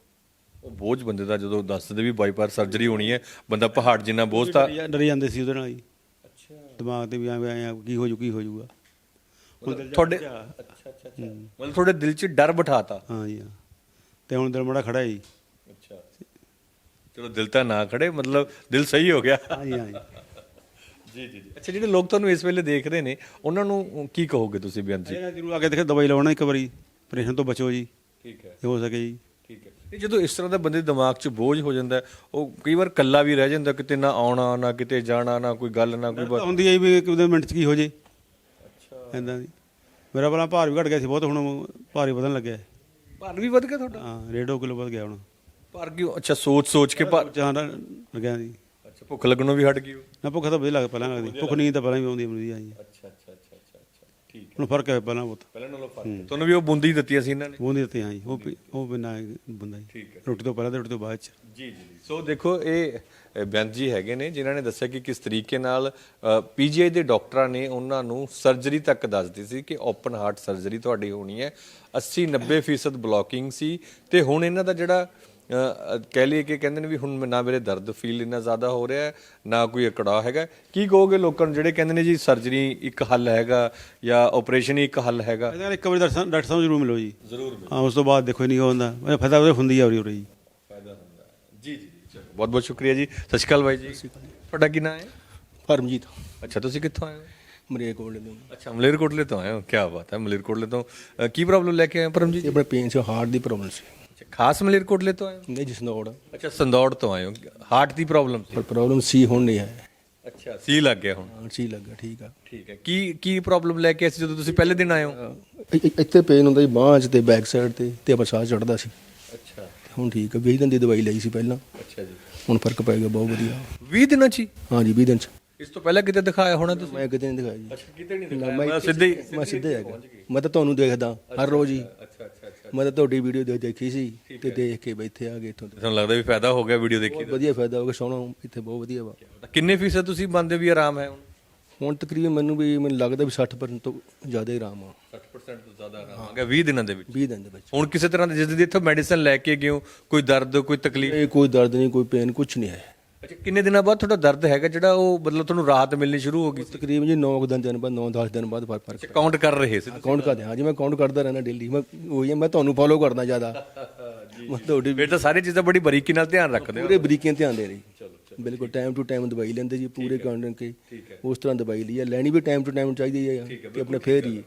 ਉਹ ਬੋਝ ਬੰਦੇ ਦਾ ਜਦੋਂ ਦੱਸਦੇ ਵੀ ਬਾਈਪਾਸ ਸਰਜਰੀ ਹੋਣੀ ਹੈ ਬੰਦਾ ਪਹਾੜ ਜਿੰਨਾ ਬੋਝ ਤਾਂ ਡਰੀ- ਡਰੀ ਜਾਂਦੇ ਸੀ ਉਹਦੇ ਨਾਲ ਹੀ। ਅੱਛਾ। ਦਿਮਾਗ ਤੇ ਵੀ ਐਂ ਕੀ ਹੋ ਜੂ ਕੀ ਹੋ ਜੂਗਾ ਤੁਹਾਡੇ। ਅੱਛਾ ਅੱਛਾ। ਮਤਲਬ ਤੁਹਾਡੇ ਦਿਲ 'ਚ ਡਰ ਬਿਠਾਤਾ? ਹਾਂ ਜੀ ਹਾਂ। ਤੇ ਹੁਣ ਦਿਲ ਮੜਾ ਖੜਾ ਹੀ ਅੱਛਾ। ਚਲੋ ਦਿਲ ਤਾਂ ਨਾ ਖੜੇ ਮਤਲਬ ਦਿਲ ਸਹੀ ਹੋ ਗਿਆ। ਹਾਂ ਜੀ ਹਾਂ ਜੀ। ਜੀ ਜੀ ਜੀ। ਅੱਛਾ ਜਿਹੜੇ ਲੋਕ ਤੁਹਾਨੂੰ ਇਸ ਵੇਲੇ ਦੇਖ ਰਹੇ ਨੇ ਉਹਨਾਂ ਨੂੰ ਕੀ ਕਹੋਗੇ ਤੁਸੀਂ ਬੇਅੰਤ ਜੀ ਜਰੂਰ ਆ ਕੇ ਦੇਖੇ ਦਵਾਈ ਲਵਾਉਣਾ ਇੱਕ ਵਾਰੀ। ਆਪਰੇਸ਼ਨ ਤੋਂ ਬਚੋ ਜੀ। ਠੀਕ ਹੈ। ਜੇ ਹੋ ਸਕੇ ਜੀ। ਠੀਕ ਹੈ। ਇਹ ਜਦੋਂ ਇਸ ਤਰ੍ਹਾਂ ਦਾ ਬੰਦੇ ਦਿਮਾਗ 'ਚ ਬੋਝ ਹੋ ਜਾਂਦਾ ਉਹ ਕਈ ਵਾਰ ਕੱਲਾ ਵੀ ਰਹਿ ਜਾਂਦਾ ਕਿਤੇ ਨਾ ਆਉਣਾ ਨਾ ਕਿਤੇ ਜਾਣਾ ਨਾ ਕੋਈ ਗੱਲ ਨਾ ਕੋਈ ਬਾਤ। ਹੁੰਦੀ ਹੈ ਵੀ ਇੱਕ ਮਿੰਟ ਚ ਕੀ ਹੋ ਜੇ। ਅੱਛਾ। ਐਂਦਾ ਦੀ। ਮੇਰਾ ਪਹਿਲਾਂ ਭਾਰ ਵੀ ਘਟ ਗਿਆ ਸੀ ਬਹੁਤ ਹੁਣ ਭਾਰ ਵਧਣ ਲੱਗਿਆ। ਹੈ। ਭਾਰ ਵੀ ਵੱਧ ਗਿਆ ਤੁਹਾਡਾ? ਹਾਂ ਡੇਢ ਦੋ ਕਿਲੋ ਵੱਧ ਗਿਆ ਹੁਣ। ਭਾਰ ਕਿਉਂ? ਅੱਛਾ ਸੋਚ ਸੋਚ ਕੇ ਭਾਰ ਚਾਹਾਂ ਲੱਗਿਆ ਜੀ ਅੱਛਾ ਭੁੱਖ ਲੱਗਣੋਂ ਵੀ ਹਟ ਗਈ ਉਹ। ਨਾ ਭੁੱਖ ਤਾਂ ਵਧੀਆ ਲੱਗ ਪਹਿਲਾਂ ਲੱਗਦੀ। ਭੁੱਖ ਨਹੀਂ ਤਾਂ ਪਹਿਲਾਂ ਵੀ ਆਉਂਦੀ ਮੈਨੂੰ ਜੀ ਅੱਛਾ ਅੱਛਾ ਅੱਛਾ ਅੱਛਾ ਅੱਛਾ ਠੀਕ ਹੁਣ ਫ਼ਰਕ ਹੈ ਪਹਿਲਾਂ ਬਹੁਤ। ਪਹਿਲਾਂ ਨਾਲੋਂ ਫ਼ਰਕ ਤੁਹਾਨੂੰ ਵੀ ਉਹ ਬੂੰਦੀ ਦਿੱਤੀ ਸੀ ਇਹਨਾਂ ਨੇ। ਬੂੰਦੀ ਦਿੱਤੇ ਹਾਂ ਜੀ। ਉਹ ਪੀ- ਉਹ ਬਿਨਾ ਬੰਦਾ ਜੀ ਠੀਕ ਹੈ। ਰੋਟੀ ਤੋਂ ਪਹਿਲਾਂ ਤੇ ਰੋਟੀ ਤੋਂ ਬਾਅਦ ਚ। ਜੀ ਜੀ। ਸੋ ਦੇਖੋ ਇਹ ਬੇਅੰਤ ਜੀ ਹੈਗੇ ਨੇ ਜਿਨ੍ਹਾਂ ਨੇ ਦੱਸਿਆ ਕਿ ਕਿਸ ਤਰੀਕੇ ਨਾਲ ਪੀਜੀਆਈ ਦੇ ਡਾਕਟਰਾਂ ਨੇ ਉਹਨਾਂ ਨੂੰ ਸਰਜਰੀ ਤੱਕ ਦੱਸਦੀ ਸੀ ਕਿ ਓਪਨ ਹਾਰਟ ਸਰਜਰੀ ਤੁਹਾਡੀ ਹੋਣੀ ਹੈ। 80 90% ਬਲੋਕਿੰਗ ਸੀ ਤੇ ਹੁਣ ਇਹਨਾਂ ਦਾ ਜਿਹੜਾ ਕਹਿ ਲਈਏ ਕਿ ਕਹਿੰਦੇ ਨੇ ਵੀ ਹੁਣ ਨਾ ਮੇਰੇ ਦਰਦ ਫੀਲ ਇੰਨਾ ਜ਼ਿਆਦਾ ਹੋ ਰਿਹਾ ਹੈ ਨਾ ਕੋਈ ਅਕੜਾ ਹੈਗਾ। ਕੀ ਕਹੋਗੇ ਲੋਕਾਂ ਨੂੰ ਜਿਹੜੇ ਕਹਿੰਦੇ ਨੇ ਜੀ ਸਰਜਰੀ ਇੱਕ ਹੱਲ ਹੈਗਾ ਜਾਂ ਆਪਰੇਸ਼ਨ ਹੀ ਇੱਕ ਹੱਲ ਹੈਗਾ? ਇਹਦੇ ਇੱਕ ਵਾਰੀ ਡਾਕਟਰ ਸਾਹਿਬ- ਡਾਕਟਰ ਸਾਹਿਬ ਨੂੰ ਜ਼ਰੂਰ ਮਿਲੋ ਜੀ। ਜ਼ਰੂਰ ਹਾਂ ਉਸ ਤੋਂ ਬਾਅਦ ਦੇਖੋ ਨਹੀਂ ਹੁੰਦਾ ਫਾਇਦਾ ਉਹਦੇ ਹੁੰਦੀ ਆ ਉਰੀ ਉਰੀ ਬਹੁਤ ਬਹੁਤ ਸ਼ੁਕਰੀਆ ਜੀ। ਸਤਿ ਸ਼੍ਰੀ ਅਕਾਲ ਬਾਈ ਜੀ। ਤੁਹਾਡਾ ਕੀ ਨਾਮ ਹੈ? ਪਰਮਜੀਤ। ਅੱਛਾ ਤੁਸੀਂ ਕਿੱਥੋਂ ਆਏ ਹੋ? ਮਰੇ ਕੋਲ ਦੇ ਅੱਛਾ ਮਲੇਰਕੋਟਲੇ ਤੋਂ ਆਏ ਹੋ। ਕੀ ਬਾਤ ਹੈ ਮਲੇਰਕੋਟਲੇ ਤੋਂ। ਅ, ਕੀ ਪ੍ਰੋਬਲਮ ਲੈ ਕੇ ਆਏ ਹੋ ਪਰਮਜੀਤ ਇਹ ਆਪਣੇ ਪੇਨ ਸੀ ਹਾਰਟ ਦੀ ਪ੍ਰੋਬਲਮ ਸੀ। ਅੱਛਾ ਖਾਸ ਮਲੇਰਕੋਟਲੇ ਤੋਂ ਆਏ ਹੋ? ਨਹੀਂ ਜਿਸ ਨੋੜ ਅੱਛਾ ਸੰਦੌੜ ਤੋਂ ਆਏ ਹੋ। ਹਾਰਟ ਦੀ ਪ੍ਰੋਬਲਮ ਸੀ। ਪਰ ਪ੍ਰੋਬਲਮ ਸੀ ਹੁਣ ਨਹੀਂ ਹੈ ਅੱਛਾ ਸੀ ਲੱਗ ਗਿਆ ਹੁਣ। ਹਾਂ ਸੀ ਲੱਗਾ ਠੀਕ ਆ। ਠੀਕ ਹੈ। ਕੀ ਕੀ ਪ੍ਰੋਬਲਮ ਲੈ ਕੇ ਆਏ ਸੀ ਜਦੋਂ ਤੁਸੀਂ ਪਹਿਲੇ ਦਿਨ ਆਏ ਹੋ? ਇ- ਇ- ਇੱਥੇ ਪੇਨ ਹੁੰਦਾ ਸੀ ਬਾਂਹ 'ਚ ਤੇ ਬੈਕ ਸਾਈਡ ਤੇ ਤੇ ਸਾਹ ਚੜਦਾ ਸੀ। ਹੁਣ ਠੀਕ ਆ 20 ਦਿਨ ਦੀ ਦਵਾਈ ਲਈ ਸੀ ਪਹਿਲਾਂ। ਅੱਛਾ ਜੀ। ਹੁਣ ਫ਼ਰਕ ਪੈ ਗਿਆ ਬਹੁਤ ਵਧੀਆ। 20 ਦਿਨਾਂ ਚ ਹੀ? ਹਾਂ ਜੀ 20 ਦਿਨ 'ਚ। ਇਸ ਤੋਂ ਪਹਿਲਾਂ ਕਿਤੇ ਦਿਖਾਇਆ ਹੋਣਾ ਤੁਸੀਂ? ਮੈਂ ਕਿਤੇ ਨਹੀਂ ਦਿਖਾਇਆ ਜੀ। ਅੱਛਾ ਕਿਤੇ ਨਹੀਂ ਦਿਖਾਇਆ। ਮੈਂ ਸਿੱਧੇ ਹੀ ਮੈਂ ਸਿੱਧੇ ਹੈਗਾ। ਮੈਂ ਤਾਂ ਤੁਹਾਨੂੰ ਦੇਖਦਾ ਹਰ ਰੋਜ਼ ਹੀ। ਅੱਛਾ ਅੱਛਾ ਅੱਛਾ ਮੈਂ ਤਾਂ ਤੁਹਾਡੀ ਵੀਡੀਓ ਦੇ ਦੇਖੀ ਸੀ ਤੇ ਦੇਖ ਕੇ ਇੱਥੇ ਆ ਗਏ ਇੱਥੋਂ ਤੁਹਾਨੂੰ ਲੱਗਦਾ ਵੀ ਫਾਇਦਾ ਹੋ ਗਿਆ ਵੀਡੀਓ ਦੇਖੀ ਬਹੁਤ ਵਧੀਆ ਫਾਇਦਾ ਹੋ ਗਿਆ ਸੋਹਣਾ ਇੱਥੇ ਬਹੁਤ ਵਧੀਆ ਵਾ। ਦਾ ਕਿੰਨੇ ਫੀਸਦ ਤੁਸੀਂ ਮੰਨਦੇ ਵੀ ਆਰਾਮ ਹੈ ਹੁਣ? ਹੁਣ ਤਕਰੀਬਨ ਮੈਨੂੰ ਵੀ ਮੈਨੂੰ ਲੱਗਦਾ ਵੀ 60% ਤੋਂ ਜ਼ਿਆਦਾ ਹੀ ਆਰਾਮ ਆ। 60% ਤੋਂ ਜ਼ਿਆਦਾ ਆਰਾਮ ਆ। ਗਿਆ 20 ਦਿਨਾਂ ਦੇ ਵਿੱਚ। 20 ਦਿਨ ਦੇ ਵਿੱਚ। ਹੁਣ ਕਿਸੇ ਤਰ੍ਹਾਂ ਦੀ ਜਿਸ ਦੀ ਇੱਥੋਂ ਮੈਡੀਸਨ ਲੈ ਕੇ ਗਏ ਹੋ ਕੋਈ ਦਰਦ ਕੋਈ ਤਕਲੀਫ? ਇਹ ਕੋਈ ਦਰਦ ਨਹੀਂ ਕੋਈ ਪੇਨ ਕੁਝ ਨਹੀਂ ਹੈ। ਅੱਛਾ ਕਿੰਨੇ ਦਿਨਾਂ ਬਾਅਦ ਤੁਹਾਡਾ ਦਰਦ ਹੈਗਾ ਜਿਹੜਾ ਉਹ ਮਤਲਬ ਤੁਹਾਨੂੰ ਰਾਹਤ ਮਿਲਣੀ ਸ਼ੁਰੂ ਹੋ ਗਈ ਤਕਰੀਬਨ ਜੀ 9 ਦਿਨ ਦਿਨ ਬਾਅਦ 9-10 ਦਿਨ ਬਾਅਦ ਫ਼ਰਕ ਫ਼ਰਕ ਕਾਊਂਟ ਕਰ ਰਹੇ ਸੀ ਕਾਊਂਟ ਕਰਦੇ ਹਾਂ। ਜੀ ਮੈਂ ਕਾਊਂਟ ਕਰਦਾ ਰਹਿਣਾ ਡੇਲੀ ਮੈਂ ਉਹੀ ਹੈ, ਮੈਂ ਤੁਹਾਨੂੰ ਫੋਲੋ ਕਰਦਾ ਜ਼ਿਆਦਾ। [LAUGHS] ਮੈਂ ਤੁਹਾਡੀ ਫਿਰ ਤਾਂ ਸਾਰੀ ਚੀਜ਼ਾਂ ਬੜੀ ਬਰੀਕੀ ਨਾਲ ਧਿਆਨ ਰੱਖਦੇ ਹੋ। ਪੂਰੇ ਬਰੀਕੀਆਂ ਧਿਆਨ ਦੇ ਰਹੀ। ਬਿਲਕੁਲ ਟਾਈਮ ਟੂ ਟਾਈਮ ਦਵਾਈ ਲੈਂਦੇ ਜੀ ਪੂਰੇ ਕਾਉਂਟਿੰਗ ਕੇ ਉਸ ਤਰ੍ਹਾਂ ਦਵਾਈ ਲਈ ਹੈ ਲੈਣੀ ਵੀ ਟਾਈਮ ਟੂ ਟਾਈਮ ਚਾਹੀਦੀ ਹੈ ਤੇ ਆਪਣੇ ਫੇਰ ਹੀ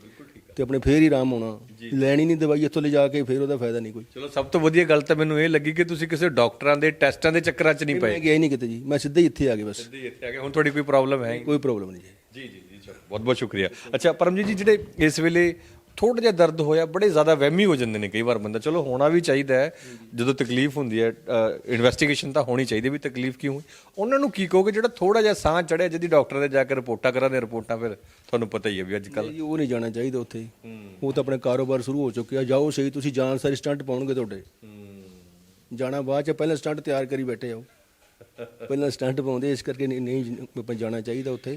ਤੇ ਆਪਣੇ ਫੇਰ ਹੀ ਆਰਾਮ ਹੋਣਾ ਲੈਣੀ ਨਹੀਂ ਦਵਾਈ ਇੱਥੋਂ ਲੈ ਜਾ ਕੇ ਫੇਰ ਉਹਦਾ ਫਾਇਦਾ ਨਹੀਂ ਕੋਈ। ਚਲੋ ਸਭ ਤੋਂ ਵਧੀਆ ਗੱਲ ਤਾਂ ਮੈਨੂੰ ਇਹ ਲੱਗੀ ਕਿ ਤੁਸੀਂ ਕਿਸੇ ਡਾਕਟਰਾਂ ਦੇ ਟੈਸਟਾਂ ਦੇ ਚੱਕਰਾਂ 'ਚ ਨਹੀਂ ਪਏ। ਮੈਂ ਗਿਆ ਹੀ ਨਹੀਂ ਕਿਤੇ ਜੀ। ਮੈਂ ਸਿੱਧਾ ਹੀ ਇੱਥੇ ਆ ਗਿਆ ਬਸ। ਸਿੱਧੇ ਇੱਥੇ ਆ ਕੇ ਹੁਣ ਤੁਹਾਡੀ ਕੋਈ ਪ੍ਰੋਬਲਮ ਹੈ ਹੀ ਕੋਈ ਪ੍ਰੋਬਲਮ ਨਹੀਂ ਜੀ। ਜੀ ਜੀ ਜੀ ਬਹੁਤ ਬਹੁਤ ਸ਼ੁਕਰੀਆ। ਅੱਛਾ ਪਰਮਜੀਤ ਜੀ ਜਿਹੜੇ ਇਸ ਵੇਲੇ ਥੋੜਾ ਜਿਹਾ ਦਰਦ ਹੋਇਆ ਬੜੇ ਜ਼ਿਆਦਾ ਵਹਿਮੀ ਹੋ ਜਾਂਦੇ ਨੇ ਕਈ ਵਾਰ ਬੰਦਾ। ਚਲੋ ਹੋਣਾ ਵੀ ਚਾਹੀਦਾ ਹੈ ਜਦੋਂ ਤਕਲੀਫ ਹੁੰਦੀ ਹੈ ਇਨਵੈਸਟੀਗੇਸ਼ਨ ਤਾਂ ਹੋਣੀ ਚਾਹੀਦੀ ਵੀ ਤਕਲੀਫ ਕਿਉਂ ਹੋਈ। ਉਹਨਾਂ ਨੂੰ ਕੀ ਕਹੋਗੇ ਜਿਹੜਾ ਥੋੜਾ ਜਿਹਾ ਸਾਹ ਚੜਿਆ ਜਦੀ ਡਾਕਟਰ ਦੇ ਜਾ ਕੇ ਰਿਪੋਰਟਾਂ ਕਰਾਉਂਦੇ ਰਿਪੋਰਟਾਂ ਫਿਰ ਤੁਹਾਨੂੰ ਪਤਾ ਹੀ ਹੈ ਵੀ ਅੱਜ ਕੱਲ ਉਹ ਨਹੀਂ ਜਾਣਾ ਚਾਹੀਦਾ ਉੱਥੇ। ਉਹ ਤਾਂ ਆਪਣੇ ਕਾਰੋਬਾਰ ਸ਼ੁਰੂ ਹੋ ਚੁੱਕਿਆ ਜਾਓ ਸਹੀ ਤੁਸੀਂ ਜਾਣ ਸਾਰੀ ਸਟੰਟ ਪਾਉਣਗੇ ਤੁਹਾਡੇ। ਜਾਣਾ ਬਾਅਦ ਚ ਪਹਿਲਾਂ ਸਟੰਟ ਤਿਆਰ ਕਰੀ ਬੈਠੇ ਆਓ। ਪਹਿਲਾਂ ਸਟੰਟ ਪਾਉਂਦੇ ਇਸ ਕਰਕੇ ਨਹੀਂ ਨਹੀਂ ਆਪਾਂ ਜਾਣਾ ਚਾਹੀਦਾ ਉੱਥੇ।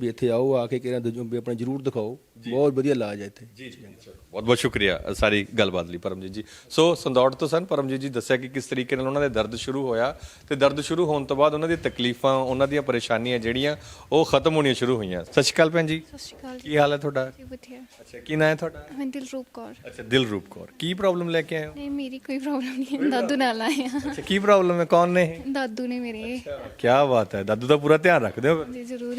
ਵੀ ਇੱਥੇ ਆਓ ਆ ਕੇ ਕਿਹੜਾ ਵੀ ਆਪਣਾ ਜ਼ਰੂਰ ਦਿਖਾਓ। ਬਹੁਤ ਵਧੀਆ ਇਲਾਜ ਹੈ ਇੱਥੇ। ਜੀ ਜੀ ਬਹੁਤ ਬਹੁਤ ਸ਼ੁਕਰੀਆ ਸਾਰੀ ਗੱਲਬਾਤ ਲਈ ਪਰਮਜੀਤ ਜੀ। ਸੋ ਸੰਦੌੜ ਤੋਂ ਸਨ ਪਰਮਜੀਤ ਜੀ ਦੱਸਿਆ ਕਿ ਕਿਸ ਤਰੀਕੇ ਨਾਲ ਉਹਨਾਂ ਦੇ ਦਰਦ ਸ਼ੁਰੂ ਹੋਇਆ ਤੇ ਦਰਦ ਸ਼ੁਰੂ ਹੋਣ ਤੋਂ ਬਾਅਦ ਉਹਨਾਂ ਦੀਆਂ ਤਕਲੀਫਾਂ ਉਹਨਾਂ ਦੀਆਂ ਪਰੇਸ਼ਾਨੀਆਂ ਜਿਹੜੀਆਂ ਉਹ ਖਤਮ ਹੋਣੀਆਂ ਸ਼ੁਰੂ ਹੋਈਆਂ। ਸਤਿ ਸ਼੍ਰੀ ਅਕਾਲ ਭੈਣ ਜੀ। ਸਤਿ ਸ਼੍ਰੀ ਅਕਾਲ ਜੀ। ਕੀ ਹਾਲ ਹੈ ਤੁਹਾਡਾ? ਜੀ ਵਧੀਆ। ਅੱਛਾ ਕੀ ਨਾਂ ਹੈ ਤੁਹਾਡਾ? ਮੈਂ ਦਿਲਰੂਪ ਕੌਰ। ਅੱਛਾ ਦਿਲਰੂਪ ਕੌਰ। ਕੀ ਪ੍ਰੋਬਲਮ ਲੈ ਕੇ ਆਏ ਹੋ? ਨਹੀਂ ਮੇਰੀ ਕੋਈ ਪ੍ਰੋਬਲਮ ਨਹੀਂ ਹੈ ਦਾਦੂ ਨਾਲ ਆਏ ਆ ਅੱਛਾ ਕੀ ਪ੍ਰੋਬਲਮ ਹੈ? ਕੌਣ ਨੇ ਦਾਦੂ ਨੇ ਮੇਰੇ। ਕੀ ਬਾਤ ਹੈ। ਦਾਦੂ ਦਾ ਪੂਰਾ ਧਿਆਨ ਰੱਖਦੇ ਹੋ। ਜੀ ਜ਼ਰੂਰ।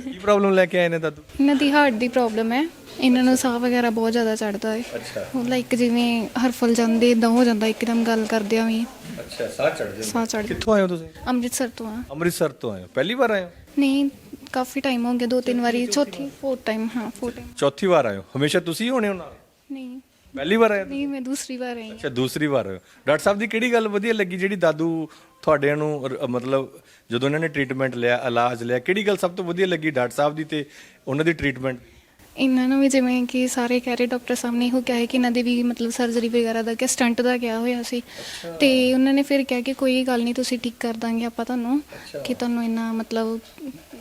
ਕੀ ਪ੍ਰੋਬਲਮ ਲੈ ਕੇ ਆਏ ਨੇ ਦਾਦੂ? ਇਹਨਾਂ ਦੀ ਹਾਰਟ ਦੀ ਪ੍ਰੋਬਲਮ ਹੈ। ਇਹਨਾਂ ਨੂੰ ਸਾਹ ਵਗੈਰਾ ਬਹੁਤ ਜ਼ਿਆਦਾ ਚੜਦਾ ਹੈ। ਅੱਛਾ। ਉਹ ਲਾਈਕ ਜਿਵੇਂ ਹਰਫਲ ਜਾਂਦੇ ਇਦਾਂ ਹੋ ਜਾਂਦਾ ਇੱਕਦਮ ਗੱਲ ਕਰਦਿਆਂ ਵੀ। ਅੱਛਾ ਸਾਹ ਚੜ ਜਾਂਦਾ। ਸਾਹ ਚੜ ਕਿੱਥੋਂ ਆਏ ਹੋ ਤੁਸੀਂ? ਅੰਮ੍ਰਿਤਸਰ ਤੋਂ ਆ ਅੰਮ੍ਰਿਤਸਰ ਤੋਂ ਆਏ ਹੋ। ਪਹਿਲੀ ਵਾਰ ਆਏ ਹੋ? ਨਹੀਂ ਕਾਫੀ ਟਾਈਮ ਹੋ ਗਿਆ ਦੋ ਤਿੰਨ ਵਾਰੀ। ਚੌਥੀ ਫੋਰਥ ਟਾਈਮ ਹਾਂ ਫੋਰਥ ਟਾਈਮ ਚੌਥੀ ਵਾਰ ਆਏ ਹੋ। ਹਮੇਸ਼ਾ ਤੁਸੀਂ ਹੋਣੇ ਹੋ ਨਾਲ? ਨਹੀਂ। ਪਹਿਲੀ ਵਾਰ ਆਏ? ਨਹੀਂ ਮੈਂ ਦੂਸਰੀ ਵਾਰ ਆਈ ਹਾਂ। ਅੱਛਾ ਦੂਸਰੀ ਵਾਰ। ਡਾਕਟਰ ਸਾਹਿਬ ਦੀ ਕਿਹੜੀ ਗੱਲ ਵਧੀਆ ਲੱਗੀ ਜਿਹੜੀ ਦਾਦੂ ਤੁਹਾਡਿਆਂ ਨੂੰ ਰ- ਮਤਲਬ ਜਦੋਂ ਇਹਨਾਂ ਨੇ ਟ੍ਰੀਟਮੈਂਟ ਲਿਆ ਇਲਾਜ ਲਿਆ ਕਿਹੜੀ ਗੱਲ ਸਭ ਤੋਂ ਵਧੀਆ ਲੱਗੀ ਡਾਕਟਰ ਸਾਹਿਬ ਦੀ ਤੇ ਉਹਨਾਂ ਦੀ ਟ੍ਰੀਟਮੈਂਟ ਇਹਨਾਂ ਨੂੰ ਵੀ ਜਿਵੇਂ ਕਿ ਸਾਰੇ ਕਹਿ ਰਹੇ ਡਾਕਟਰ ਸਾਹਮਣੇ ਇਹੋ ਕਿਹਾ ਹੈ ਕਿ ਇਹਨਾਂ ਦੇ ਵੀ ਮਤਲਬ ਸਰਜਰੀ ਵਗੈਰਾ ਦਾ ਕਿ ਸਟੰਟ ਦਾ ਕਿਹਾ ਹੋਇਆ ਸੀ। ਤੇ ਉਹਨਾਂ ਨੇ ਫਿਰ ਕਿਹਾ ਕਿ ਕੋਈ ਗੱਲ ਨਹੀਂ ਤੁਸੀਂ ਠੀਕ ਕਰ ਦਾਂਗੇ ਆਪਾਂ ਤੁਹਾਨੂੰ ਕਿ ਤੁਹਾਨੂੰ ਇੰਨਾ ਮਤਲਬ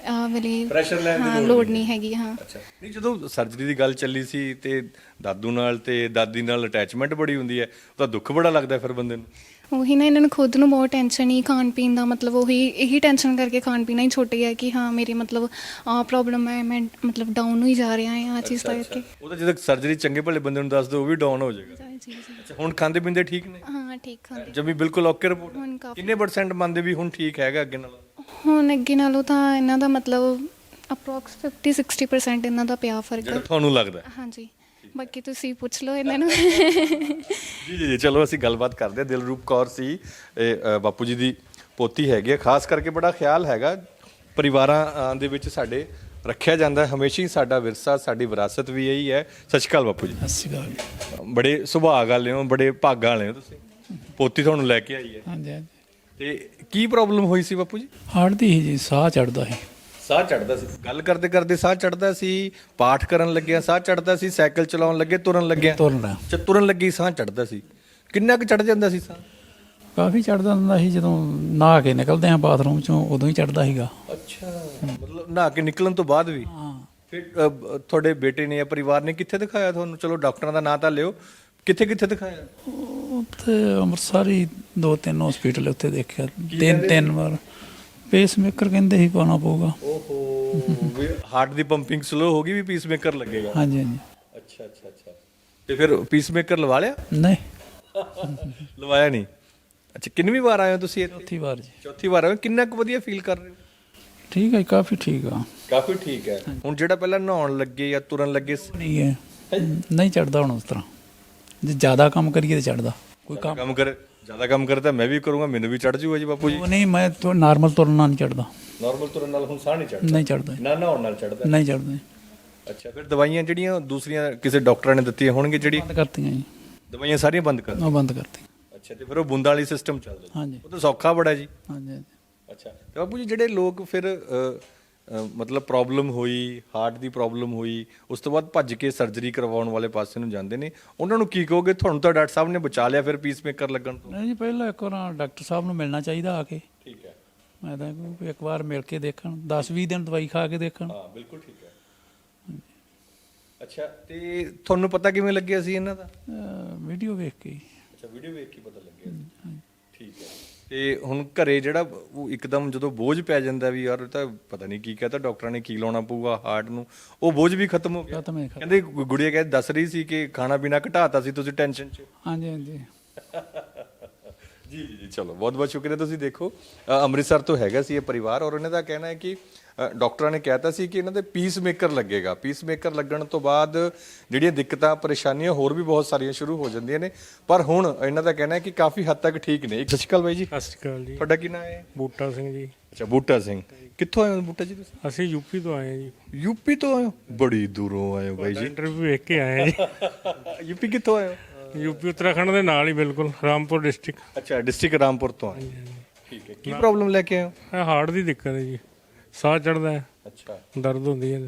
ਆ ਵੇਲੇ Pressure ਲੈਣ ਦੀ ਲੋੜ ਨਹੀਂ। ਹੈਗੀ ਹਾਂ। ਅੱਛਾ। ਨਹੀਂ ਜਦੋਂ ਸਰਜਰੀ ਦੀ ਗੱਲ ਚੱਲੀ ਸੀ ਤੇ ਦਾਦੂ ਨਾਲ ਤੇ ਦਾਦੀ ਨਾਲ ਅਟੈਚਮੈਂਟ ਬੜੀ ਹੁੰਦੀ ਹੈ ਉਹਦਾ ਦੁੱਖ ਬੜਾ ਲੱਗਦਾ ਫਿਰ ਬੰਦੇ ਨੂੰ। ਉਹੀ ਨਾ ਇਹਨਾਂ ਨੂੰ ਖੁਦ ਨੂੰ ਬਹੁਤ ਟੈਨਸ਼ਨ ਹੀ ਖਾਣ ਪੀਣ ਦਾ ਮਤਲਬ ਉਹੀ ਇਹੀ ਟੈਨਸ਼ਨ ਕਰਕੇ ਖਾਣ ਪੀਣਾ ਹੀ ਛੁੱਟ ਗਿਆ ਕਿ ਹਾਂ ਮੇਰੀ ਮਤਲਬ ਆ ਪ੍ਰੋਬਲਮ ਹੈ ਮੈਂ ਮਤਲਬ ਡਾਊਨ ਹੋਈ ਜਾ ਰਿਹਾ ਹਾਂ ਆ ਚੀਜ਼ ਦਾ ਕਰਕੇ। ਉਹ ਤਾਂ ਜਦੋਂ ਸਰਜਰੀ ਚੰਗੇ ਭਲੇ ਬੰਦੇ ਨੂੰ ਦੱਸ ਦੋ ਉਹ ਵੀ ਡਾਊਨ ਹੋ ਜਾਏਗਾ। ਜੀ ਜੀ ਅੱਛਾ ਹੁਣ ਖਾਂਦੇ ਪੀਂਦੇ ਠੀਕ ਨੇ? ਹਾਂ ਠੀਕ ਖਾਂਦੇ। ਜਮੀ ਬਿਲਕੁਲ ਓਕੇ ਰਿਪੋਰਟ ਹੁਣ ਕਾਫੀ। ਕਿੰਨੇ ਪਰਸੈਂਟ ਮੰਨਦੇ ਵੀ ਹੁਣ ਠੀਕ ਹੈਗਾ ਅੱਗੇ ਨਾਲੋਂ? ਹੁਣ ਅੱਗੇ ਨਾਲੋਂ ਤਾਂ ਇਹਨਾਂ ਦਾ ਮਤਲਬ ਅਪਰੋਕਸ 50 60% ਇਹਨਾਂ ਦਾ ਪਿਆ ਫ਼ਰਕ। ਜਿਹੜਾ ਤੁਹਾਨੂੰ ਲੱਗਦਾ। ਹਾਂਜੀ। ਬਾਕੀ ਤੁਸੀਂ ਪੁੱਛ ਲਓ ਇਹਨਾਂ ਨੂੰ। ਜੀ ਜੀ ਜੀ ਚਲੋ ਅਸੀਂ ਗੱਲਬਾਤ ਕਰਦੇ ਹਾਂ। ਦਿਲਰੂਪ ਕੌਰ ਸੀ ਇਹ ਅ, ਬਾਪੂ ਜੀ ਦੀ ਪੋਤੀ ਹੈਗੀ ਹੈ। ਖਾਸ ਕਰਕੇ ਬੜਾ ਖਿਆਲ ਹੈਗਾ ਪਰਿਵਾਰਾਂ ਅ, ਦੇ ਵਿੱਚ ਸਾਡੇ ਰੱਖਿਆ ਜਾਂਦਾ ਹੈ। ਹਮੇਸ਼ਾ ਹੀ ਸਾਡਾ ਵਿਰਸਾ ਸਾਡੀ ਵਿਰਾਸਤ ਵੀ ਇਹੀ ਹੈ। ਸਤਿ ਸ਼੍ਰੀ ਅਕਾਲ ਬਾਪੂ ਜੀ। ਸਤਿ ਸ਼੍ਰੀ ਅਕਾਲ ਜੀ। ਬੜੇ ਸੁਭਾਗ ਵਾਲੇ ਹੋ ਬੜੇ ਭਾਗਾਂ ਵਾਲੇ ਹੋ ਤੁਸੀਂ। ਪੋਤੀ ਤੁਹਾਨੂੰ ਲੈ ਕੇ ਆਈ ਹੈ। ਹਾਂਜੀ ਹਾਂਜੀ। ਤੇ ਕੀ ਪ੍ਰੋਬਲਮ ਹੋਈ ਸੀ ਬਾਪੂ ਜੀ? ਹਾਰਟ ਦੀ ਸੀ ਜੀ ਸਾਹ ਚੜਦਾ ਸੀ। ਸਾਹ ਚੜਦਾ ਸੀ। ਗੱਲ ਕਰਦੇ ਕਰਦੇ ਸਾਹ ਚੜਦਾ ਸੀ ਪਾਠ ਕਰਨ ਲੱਗਿਆ ਸਾਹ ਚੜਦਾ ਸੀ ਸਾਈਕਲ ਚਲਾਉਣ ਲੱਗੇ ਤੁਰਨ ਲੱਗਿਆ। ਤੁਰਨਾ ਅੱਛਾ ਤੁਰਨ ਲੱਗੀ ਸਾਹ ਚੜਦਾ ਸੀ। ਕਿੰਨਾ ਕੁ ਚੜ ਜਾਂਦਾ ਸੀ ਸਾਹ? ਕਾਫੀ ਚੜਦਾ ਹੁੰਦਾ ਸੀ ਜਦੋਂ ਨਹਾ ਕੇ ਨਿਕਲਦੇ ਆ ਬਾਥਰੂਮ ਚੋਂ ਉਦੋਂ ਹੀ ਚੜਦਾ ਸੀਗਾ। ਅੱਛਾ ਮਤਲਬ ਨਹਾ ਕੇ ਨਿਕਲਣ ਤੋਂ ਬਾਅਦ ਵੀ? ਹਾਂ। ਫਿਰ ਅ, ਬ- ਤੁਹਾਡੇ ਬੇਟੇ ਨੇ ਜਾਂ ਪਰਿਵਾਰ ਨੇ ਕਿੱਥੇ ਦਿਖਾਇਆ ਤੁਹਾਨੂੰ? ਚਲੋ ਡਾਕਟਰਾਂ ਦਾ ਨਾਂ ਤਾਂ ਲਿਓ। ਕਿੱਥੇ ਕਿੱਥੇ ਦਿਖਾਇਆ? ਉੱਥੇ ਅੰਮ੍ਰਿਤਸਰ ਹੀ ਦੋ ਤਿੰਨ ਹਸਪੀਟਲ ਉੱਥੇ ਦੇਖਿਆ। ਤਿੰਨ ਤਿੰਨ ਵਾਰ। ਪੇਸ ਮੇਕਰ ਕਹਿੰਦੇ ਸੀ ਪਾਉਣਾ ਪਊਗਾ। ਓਹੋ ਵੀ ਹਾਰਟ ਦੀ ਪੰਪਿੰਗ ਸਲੋ ਹੋ ਗਈ ਵੀ ਪੀਸਮੇਕਰ ਲੱਗੇਗਾ। ਹਾਂਜੀ ਹਾਂਜੀ। ਅੱਛਾ ਅੱਛਾ ਅੱਛਾ। ਤੇ ਫਿਰ ਪੀਸਮੇਕਰ ਲਵਾ ਲਿਆ? ਨਹੀਂ। [LAUGHS] ਲਵਾਇਆ ਨਹੀਂ? ਅੱਛਾ ਕਿੰਨਵੀਂ ਵਾਰ ਆਏ ਹੋ ਤੁਸੀਂ ਇੱਥੇ? ਚੌਥੀ ਵਾਰ ਜੀ। ਚੌਥੀ ਵਾਰ ਆਏ ਹੋ। ਕਿੰਨਾ ਕੁ ਵਧੀਆ ਫੀਲ ਕਰ ਰਹੇ ਹੋ? ਠੀਕ ਹੈ ਕਾਫੀ ਠੀਕ ਆ। ਕਾਫੀ ਠੀਕ ਹੈ। ਹੁਣ ਜਿਹੜਾ ਪਹਿਲਾਂ ਨਹਾਉਣ ਲੱਗੇ ਜਾਂ ਤੁਰਨ ਲੱਗੇ ਸੀ, ਨਹੀਂ ਹੈ। ਨਹੀਂ ਚੜਦਾ ਹੁਣ ਉਸ ਤਰ੍ਹਾਂ। ਜੇ ਜ਼ਿਆਦਾ ਕੰਮ ਕਰੀਏ ਤੇ ਚੜਦਾ ਕੋਈ ਕੰਮ ਕੰਮ ਕਰ। ਜ਼ਿਆਦਾ ਕੰਮ ਕਰਦਾ ਮੈਂ ਵੀ ਕਰੂੰਗਾ ਮੈਨੂੰ ਵੀ ਚੜ ਜੂਗਾ ਜੀ ਬਾਪੂ ਜੀ। ਉਹ ਨਹੀਂ ਮੈਂ ਤਾਂ ਨਾਰਮਲ ਤੁਰਨਾ ਨਹੀਂ ਚੜਦਾ ਨਾਰਮਲ ਤੁਰਨ ਨਾਲ ਹੁਣ ਸਾਹ ਨਹੀਂ ਚੜਦਾ ਨਹੀਂ ਚੜਦਾ ਨਾ ਨਹਾਉਣ ਨਾਲ ਚੜਦਾ ਨਹੀਂ ਚੜਦਾ ਅੱਛਾ ਫਿਰ ਦਵਾਈਆਂ ਜਿਹੜੀਆਂ ਦੂਸਰੀਆਂ ਕਿਸੇ ਡਾਕਟਰਾਂ ਨੇ ਦਿੱਤੀਆਂ ਹੋਣਗੀਆਂ ਜਿਹੜੀ? ਬੰਦ ਕਰਤੀਆਂ ਜੀ। ਦਵਾਈਆਂ ਸਾਰੀਆਂ ਬੰਦ ਕਰ ਉਹ ਬੰਦ ਕਰਤੀ ਅੱਛਾ ਤੇ ਫਿਰ ਉਹ ਬੂੰਦਾਂ ਵਾਲੀ ਸਿਸਟਮ ਚੱਲਦਾ। ਹਾਂਜੀ। ਉਹ ਤਾਂ ਸੌਖਾ ਬੜਾ ਜੀ। ਹਾਂਜੀ ਹਾਂਜੀ। ਅੱਛਾ ਤੇ ਬਾਪੂ ਜੀ ਜਿਹੜੇ ਲੋਕ ਫਿਰ ਅ, ਮਤਲਬ ਪ੍ਰੋਬਲਮ ਹੋਈ ਹਾਰਟ ਦੀ ਪ੍ਰੋਬਲਮ ਹੋਈ ਉਸ ਤੋਂ ਬਾਅਦ ਭੱਜ ਕੇ ਸਰਜਰੀ ਕਰਵਾਉਣ ਵਾਲੇ ਪਾਸੇ ਨੂੰ ਜਾਂਦੇ ਨੇ। ਉਹਨਾਂ ਨੂੰ ਕੀ ਕਹੋਗੇ? ਤੁਹਾਨੂੰ ਤਾਂ ਡਾਕਟਰ ਸਾਹਿਬ ਨੇ ਬਚਾ ਲਿਆ ਫਿਰ ਪੀਸਮੇਕਰ ਲੱਗਣ ਤੋਂ। ਨਹੀਂ ਜੀ ਪਹਿਲਾਂ ਇੱਕ ਵਾਰ ਡਾਕਟਰ ਸਾਹਿਬ ਨੂੰ ਮਿਲਣਾ ਚਾਹੀਦਾ ਆ ਕੇ। ਠੀਕ ਹੈ। ਮੈਂ ਤਾਂ ਕਹੂੰ ਇੱਕ ਵਾਰ ਮਿਲ ਕੇ ਦੇਖਣ 10-20 ਦਿਨ ਦਵਾਈ ਖਾ ਕੇ ਦੇਖਣ। ਹਾਂ ਬਿਲਕੁਲ ਠੀਕ ਹੈ। ਅੱਛਾ ਤੇ ਤੁਹਾਨੂੰ ਪਤਾ ਕਿਵੇਂ ਲੱਗਿਆ ਸੀ ਇਹਨਾਂ ਦਾ? ਵੀਡੀਓ ਵੇਖ ਕੇ। ਅੱਛਾ ਵੀਡੀਓ ਵੇਖ ਕੇ ਪਤਾ ਲੱਗਿਆ ਸੀ। ਠੀਕ ਹੈ। ਤੇ ਹੁਣ ਘਰੇ ਜਿਹੜਾ ਉਹ ਇੱਕਦਮ ਜਦੋਂ ਬੋਝ ਪੈ ਜਾਂਦਾ ਵੀ ਯਾਰ ਇਹ ਤਾਂ ਪਤਾ ਨਹੀਂ ਕੀ ਕਹਤਾ ਡਾਕਟਰਾਂ ਨੇ ਕੀ ਲਾਉਣਾ ਪਊਗਾ ਹਾਰਟ ਨੂੰ ਉਹ ਬੋਝ ਵੀ ਖਤਮ ਹੋ ਗਿਆ। ਖਤਮ ਹੈ ਖਤਮ। ਕਹਿੰਦੇ ਗੁ- ਗੁੜੀਆ ਕਹਿੰਦੇ ਦੱਸ ਰਹੀ ਸੀ ਕਿ ਖਾਣਾ ਪੀਣਾ ਘਟਾਤਾ ਸੀ ਤੁਸੀਂ ਟੈਨਸ਼ਨ 'ਚ। ਹਾਂਜੀ ਹਾਂਜੀ। [LAUGHS] ਜੀ ਜੀ ਜੀ ਚਲੋ ਬਹੁਤ ਬਹੁਤ ਸ਼ੁਕਰੀਆ। ਤੁਸੀਂ ਦੇਖੋ ਅ, ਅੰਮ੍ਰਿਤਸਰ ਤੋਂ ਹੈਗਾ ਸੀ ਇਹ ਪਰਿਵਾਰ ਔਰ ਉਹਨਾਂ ਦਾ ਕਹਿਣਾ ਹੈ ਕਿ ਡਾਕਟਰਾਂ ਨੇ ਕਹਿਤਾ ਸੀ ਕਿ ਇਹਨਾਂ ਦੇ ਪੀਸ ਮੇਕਰ ਲੱਗੇਗਾ। ਪੀਸ ਮੇਕਰ ਲੱਗਣ ਤੋਂ ਬਾਅਦ ਜਿਹੜੀਆਂ ਦਿੱਕਤਾਂ ਪਰੇਸ਼ਾਨੀਆਂ ਹੋਰ ਵੀ ਬਹੁਤ ਸਾਰੀਆਂ ਸ਼ੁਰੂ ਹੋ ਜਾਂਦੀਆਂ ਨੇ। ਪਰ ਹੁਣ ਇਹਨਾਂ ਦਾ ਕਹਿਣਾ ਹੈ ਕਿ ਕਾਫੀ ਹੱਦ ਤੱਕ ਠੀਕ ਨੇ। ਸਤਿ ਸ਼੍ਰੀ ਅਕਾਲ ਬਾਈ ਜੀ। ਸਤਿ ਸ਼੍ਰੀ ਅਕਾਲ ਜੀ। ਤੁਹਾਡਾ ਕੀ ਨਾਮ ਹੈ? ਬੂਟਾ ਸਿੰਘ ਜੀ। ਅੱਛਾ ਬੂਟਾ ਸਿੰਘ। ਕਿੱਥੋਂ ਆਏ ਹੋ ਬੂਟਾ ਜੀ ਤੁਸੀਂ? ਅਸੀਂ ਯੂਪੀ ਤੋਂ ਆਏ ਹਾਂ ਜੀ। ਯੂਪੀ ਤੋਂ ਆਏ ਹੋ? ਬੜੀ ਦੂਰੋਂ ਆਏ ਹੋ ਬਾਈ ਜੀ। ਇੰਟਰਵਿਊ ਵੇਖ ਕੇ ਆਏ ਹਾਂ ਜੀ। [LAUGHS] ਯੂਪੀ ਕਿੱਥੋਂ ਆਏ ਹੋ? ਯੂਪੀ ਉੱਤਰਾਖੰਡ ਦੇ ਨਾਲ ਹੀ ਬਿਲਕੁਲ ਰਾਮਪੁਰ ਡਿਸਟ੍ਰਿਕਟ ਅੱਛਾ ਡਿਸਟ੍ਰਿਕਟ ਰਾਮਪੁਰ ਤੋਂ ਆਏ ਠੀਕ ਹੈ। ਕੀ ਪ੍ਰੋਬਲਮ ਲੈ ਕੇ ਆਏ ਹੋ? ਹਾਰਟ ਦੀ ਦਿੱਕਤ ਹੈ ਜੀ। ਸਾਹ ਚੜਦਾ ਹੈ। ਅੱਛਾ। ਦਰਦ ਹੁੰਦੀ ਹੈ।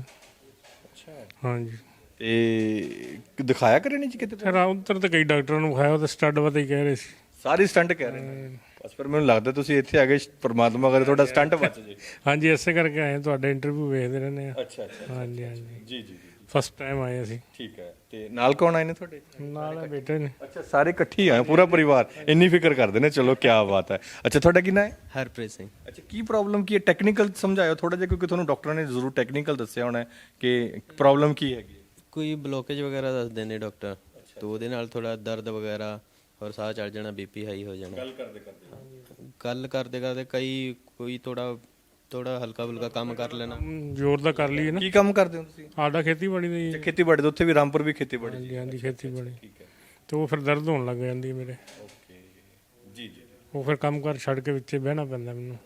ਅੱਛਾ। ਹਾਂਜੀ। ਤੇ ਦਿਖਾਇਆ ਕਰੇ ਨਹੀਂ ਜੀ ਕਿਤੇ ਫਿਰ ਉੱਧਰ ਤਾਂ ਕਈ ਡਾਕਟਰਾਂ ਨੂੰ ਵਿਖਾਇਆ ਉਹ ਤਾਂ ਸਟੱਡ ਹੀ ਕਹਿ ਰਹੇ ਸੀ। ਸਾਰੇ ਸਟੰਟ ਕਹਿ ਰਹੇ ਨੇ। ਬਸ ਪਰ ਮੈਨੂੰ ਲੱਗਦਾ ਤੁਸੀਂ ਇੱਥੇ ਆ ਗਏ ਪਰਮਾਤਮਾ ਕਰੇ ਤੁਹਾਡਾ ਸਟੰਟ ਬਚ ਜੇ। ਹਾਂਜੀ ਇਸੇ ਕਰਕੇ ਆਏ ਹਾਂ, ਤੁਹਾਡੇ ਇੰਟਰਵਿਊ ਵੇਖਦੇ ਰਹਿੰਦੇ ਆ ਅੱਛਾ ਅੱਛਾ ਹਾਂਜੀ ਹਾਂਜੀ। ਜੀ ਜੀ ਜੀ। ਫਸਟ ਟਾਈਮ ਆਏ ਅਸੀਂ। ਠੀਕ ਹੈ ਤੇ ਨਾਲ ਕੌਣ ਆਏ ਨੇ ਤੁਹਾਡੇ? ਨਾਲ ਇਹ ਬੇਟੇ ਨੇ। ਅੱਛਾ ਸਾਰੇ ਇਕੱਠੇ ਹੀ ਆਏ ਪੂਰਾ ਪਰਿਵਾਰ। ਇੰਨੀ ਫਿਕਰ ਕਰਦੇ ਨੇ ਚਲੋ ਕੀ ਬਾਤ ਹੈ। ਅੱਛਾ ਤੁਹਾਡਾ ਕੀ ਨਾਮ ਹੈ? ਹਰਪ੍ਰੀਤ ਸਿੰਘ। ਅੱਛਾ ਕੀ ਪ੍ਰੋਬਲਮ ਕੀ ਹੈ? ਟੈਕਨੀਕਲ ਸਮਝਾਇਓ ਥੋੜਾ ਜਿਹਾ ਕਿਉਂਕਿ ਤੁਹਾਨੂੰ ਡਾਕਟਰਾਂ ਨੇ ਜ਼ਰੂਰ ਟੈਕਨੀਕਲ ਦੱਸਿਆ ਹੋਣਾ ਹੈ ਕਿ ਪ੍ਰੋਬਲਮ ਕੀ ਹੈਗੀ ਕੋਈ ਬਲੋਕੇਜ ਵਗੈਰਾ ਦੱਸਦੇ ਨੇ ਡਾਕਟਰ तो ਉਹਦੇ ਨਾਲ ਥੋੜਾ ਦਰਦ ਵਗੈਰਾ ਔਰ ਸਾਹ ਚੜ ਜਾਣਾ ਬੀਪੀ ਹਾਈ ਹੋ ਜਾਣਾ। ਗੱਲ ਕਰਦੇ ਕਰਦੇ। ਗੱਲ ਕਰਦੇ ਕਰਦੇ ਕਈ ਕੋਈ ਥੋੜਾ ਥੋੜਾ ਹਲਕਾ ਫੁਲਕਾ ਕੰਮ ਕਰ ਲੈਣਾ। ਜ਼ੋਰ ਦਾ ਕਰ ਲਈਏ ਨਾ। ਕੀ ਕੰਮ ਕਰਦੇ ਹੋ ਤੁਸੀਂ? ਸਾਡਾ ਖੇਤੀਬਾੜੀ ਦਾ ਜੀ ਖੇਤੀਬਾੜੀ ਦੇ ਉੱਥੇ ਵੀ ਰਾਮਪੁਰ ਵੀ ਖੇਤੀਬਾੜੀ ਹਾਂਜੀ ਹਾਂਜੀ ਖੇਤੀਬਾੜੀ। ਤੇ ਉਹ ਫਿਰ ਦਰਦ ਹੋਣ ਲੱਗ ਜਾਂਦੀ ਹੈ ਮੇਰੇ। ਓਕੇ। ਜੀ ਜੀ ਉਹ ਫਿਰ ਕੰਮ ਕਰ ਛੱਡ ਕੇ ਵਿੱਚੇ ਬਹਿਣਾ ਪੈਂਦਾ ਮੈਨੂੰ।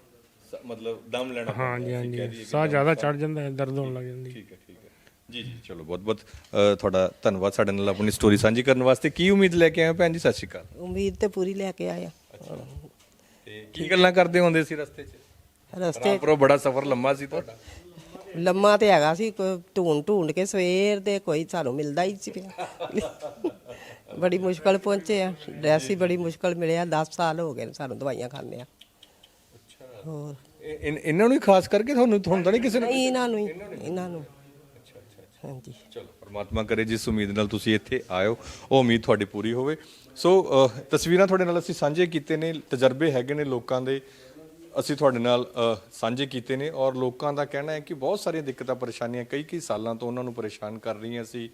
ਮਤਲਬ ਦਮ ਲੈਣਾ ਹਾਂਜੀ ਹਾਂਜੀ। ਸਾਹ ਜ਼ਿਆਦਾ ਚੜ ਜਾਂਦਾ ਹੈ ਦਰਦ ਹੋਣ ਲੱਗ ਜਾਂਦੀ। ਹੈ ਠੀਕ ਹੈ ਠੀਕ ਹੈ। ਜੀ ਜੀ ਚਲੋ ਬਹੁਤ ਬਹੁਤ ਅ, ਤੁਹਾਡਾ ਧੰਨਵਾਦ ਸਾਡੇ ਨਾਲ ਆਪਣੀ ਸਟੋਰੀ ਸਾਂਝੀ ਕਰਨ ਵਾਸਤੇ। ਕੀ ਉਮੀਦ ਲੈ ਕੇ ਆਏ ਹੋ ਭੈਣ ਜੀ? ਸਤਿ ਸ਼੍ਰੀ ਅਕਾਲ। ਉਮੀਦ ਤੇ ਪੂਰੀ ਲੈ ਕੇ ਆਇਆ ਤੇ ਕੀ ਗੱਲਾਂ ਕਰਦੇ ਹੁੰਦੇ ਸੀ ਰਸਤੇ 'ਚ? ਰਸਤੇ ਰਾਮਪੁਰੋਂ ਬੜਾ ਸਫ਼ਰ ਲੰਮਾ ਸੀ ਤੁਹਾਡਾ। ਲੰਮਾ ਤੇ ਹੈਗਾ ਸੀ ਕੋਈ ਢੂੰਡ ਢੂੰਡ ਕੇ ਸਵੇਰ ਦੇ ਕੋਈ ਸਾਨੂੰ ਮਿਲਦਾ ਹੀ ਸੀ। ਪਿਆ ਬੜੀ ਮੁਸ਼ਕਲ ਪਹੁੰਚੇ ਆ। ਡਰੈਸ ਹੀ ਬੜੀ ਮੁਸ਼ਕਲ ਮਿਲਿਆ। 10 ਸਾਲ ਹੋ ਗਏ ਨੇ ਸਾਨੂੰ ਦਵਾਈਆਂ ਖਾਂਦੇ ਆ। ਹੋਰ। ਇਹ- ਇਨ- ਇਹਨਾਂ ਨੂੰ ਹੀ ਖਾਸ ਕਰਕੇ ਤੁਹਾਨੂੰ ਤੁਹਾਨੂੰ ਤਾਂ ਨਹੀਂ ਕਿਸੇ ਨੂੰ ਨਹੀਂ ਇਹਨਾਂ ਨੂੰ ਹੀ ਇਹਨਾਂ ਨੂੰ। ਹਾਂਜੀ। ਚਲੋ ਪਰਮਾਤਮਾ ਕਰੇ ਜਿਸ ਉਮੀਦ ਨਾਲ ਤੁਸੀਂ ਇੱਥੇ ਆਇਓ ਉਹ ਉਮੀਦ ਤੁਹਾਡੀ ਪੂਰੀ ਹੋਵੇ। ਸੋ ਅਹ, ਤਸਵੀਰਾਂ ਤੁਹਾਡੇ ਨਾਲ ਅਸੀਂ ਸਾਂਝੇ ਕੀਤੇ ਨੇ ਤਜਰਬੇ ਹੈਗੇ ਨੇ ਲੋਕਾਂ ਦੇ ਅਸੀਂ ਤੁਹਾਡੇ ਨਾਲ ਅਹ, ਸਾਂਝੇ ਕੀਤੇ ਨੇ ਔਰ ਲੋਕਾਂ ਦਾ ਕਹਿਣਾ ਹੈ ਕਿ ਬਹੁਤ ਸਾਰੀਆਂ ਦਿੱਕਤਾਂ ਪਰੇਸ਼ਾਨੀਆਂ ਕਈ ਕਈ ਸਾਲਾਂ ਤੋਂ ਉਹਨਾਂ ਨੂੰ ਪਰੇਸ਼ਾਨ ਕਰ ਰਹੀਆਂ ਸੀ।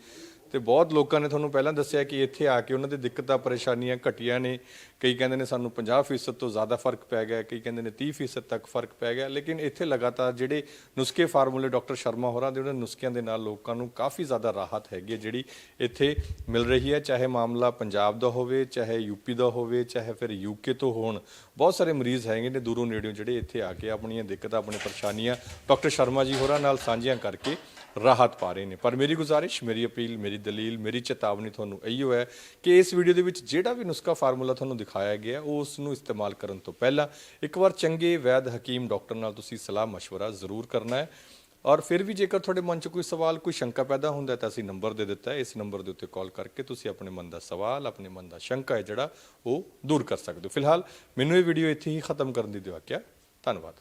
ਤੇ ਬਹੁਤ ਲੋਕਾਂ ਨੇ ਤੁਹਾਨੂੰ ਪਹਿਲਾਂ ਦੱਸਿਆ ਕਿ ਇੱਥੇ ਆ ਕੇ ਉਹਨਾਂ ਦੇ ਦਿੱਕਤਾਂ, ਪਰੇਸ਼ਾਨੀਆਂ ਘਟੀਆਂ ਨੇ। ਕਈ ਕਹਿੰਦੇ ਨੇ ਸਾਨੂੰ 50% ਤੋਂ ਜ਼ਿਆਦਾ ਫ਼ਰਕ ਪੈ ਗਿਆ, ਕਈ ਕਹਿੰਦੇ ਨੇ 30% ਤੱਕ ਫ਼ਰਕ ਪੈ ਗਿਆ। ਲੇਕਿਨ ਇੱਥੇ ਲਗਾਤਾਰ ਜਿਹੜੇ ਨੁਸਖੇ ਫਾਰਮੂਲੇ ਡਾਕਟਰ ਸ਼ਰਮਾ ਹੋਰਾਂ ਦੇ, ਉਹਨਾਂ ਨੁਸਖਿਆਂ ਦੇ ਨਾਲ ਲੋਕਾਂ ਨੂੰ ਕਾਫੀ ਜ਼ਿਆਦਾ ਰਾਹਤ ਹੈਗੀ ਹੈ, ਜਿਹੜੀ ਇੱਥੇ ਮਿਲ ਰਹੀ ਹੈ। ਚਾਹੇ ਮਾਮਲਾ ਪੰਜਾਬ ਦਾ ਹੋਵੇ, ਚਾਹੇ ਯੂਪੀ ਦਾ ਹੋਵੇ, ਚਾਹੇ ਫਿਰ ਯੂਕੇ ਤੋਂ ਹੋਣ, ਬਹੁਤ ਸਾਰੇ ਮਰੀਜ਼ ਹੈਗੇ ਨੇ ਦੂਰੋਂ ਨੇੜਿਓਂ ਜਿਹੜੇ ਇੱਥੇ ਆ ਕੇ ਆਪਣੀਆਂ ਦਿੱਕਤਾਂ, ਆਪਣੀਆਂ ਪਰੇਸ਼ਾਨੀਆਂ। ਡਾਕਟਰ ਸ਼ਰਮਾ ਜੀ ਹੋਰਾਂ ਨਾਲ ਸਾਂਝੀਆਂ ਕਰਕੇ ਰਾਹਤ ਪਾ ਰਹੇ ਨੇ ਪਰ ਮੇਰੀ ਗੁਜ਼ਾਰਿਸ਼ ਮੇਰੀ ਅਪੀਲ ਮੇਰੀ ਦਲੀਲ ਮੇਰੀ ਚੇਤਾਵਨੀ ਤੁਹਾਨੂੰ ਇਹੀਓ ਹੈ ਕਿ ਇਸ ਵੀਡੀਓ ਦੇ ਵਿੱਚ ਜਿਹੜਾ ਵੀ ਨੁਸਖਾ ਫਾਰਮੂਲਾ ਤੁਹਾਨੂੰ ਦਿਖਾਇਆ ਗਿਆ ਉਹ ਉਸ ਨੂੰ ਇਸਤੇਮਾਲ ਕਰਨ ਤੋਂ ਪਹਿਲਾਂ ਇੱਕ ਵਾਰ ਚੰਗੇ ਵੈਦ ਹਕੀਮ ਡਾਕਟਰ ਨਾਲ ਤੁਸੀਂ ਸਲਾਹ مشورہ ਜ਼ਰੂਰ ਕਰਨਾ ਹੈ ਔਰ ਫਿਰ ਵੀ ਜੇਕਰ ਤੁਹਾਡੇ ਮਨ 'ਚ ਕੋਈ ਸਵਾਲ ਕੋਈ ਸ਼ੰਕਾ ਪੈਦਾ ਹੁੰਦਾ ਹੈ ਤਾਂ ਅਸੀਂ ਨੰਬਰ ਦੇ ਦਿੱਤਾ ਹੈ ਇਸ ਨੰਬਰ ਦੇ ਉੱਤੇ ਕਾਲ ਕਰਕੇ ਤੁਸੀਂ ਆਪਣੇ ਮਨ ਦਾ ਸਵਾਲ ਆਪਣੇ ਮਨ ਦਾ ਸ਼ੰਕਾ ਹੈ ਜਿਹੜਾ ਉਹ ਦੂਰ ਕਰ ਸਕਦੇ ਹੋ ਫਿਲਹਾਲ ਮੈਨੂੰ ਇਹ ਵੀਡੀਓ ਇੱਥੇ ਹੀ ਖਤਮ ਕਰਨ ਦੀ ਦਿਓ ਆਗਿਆ ਧੰਨਵਾਦ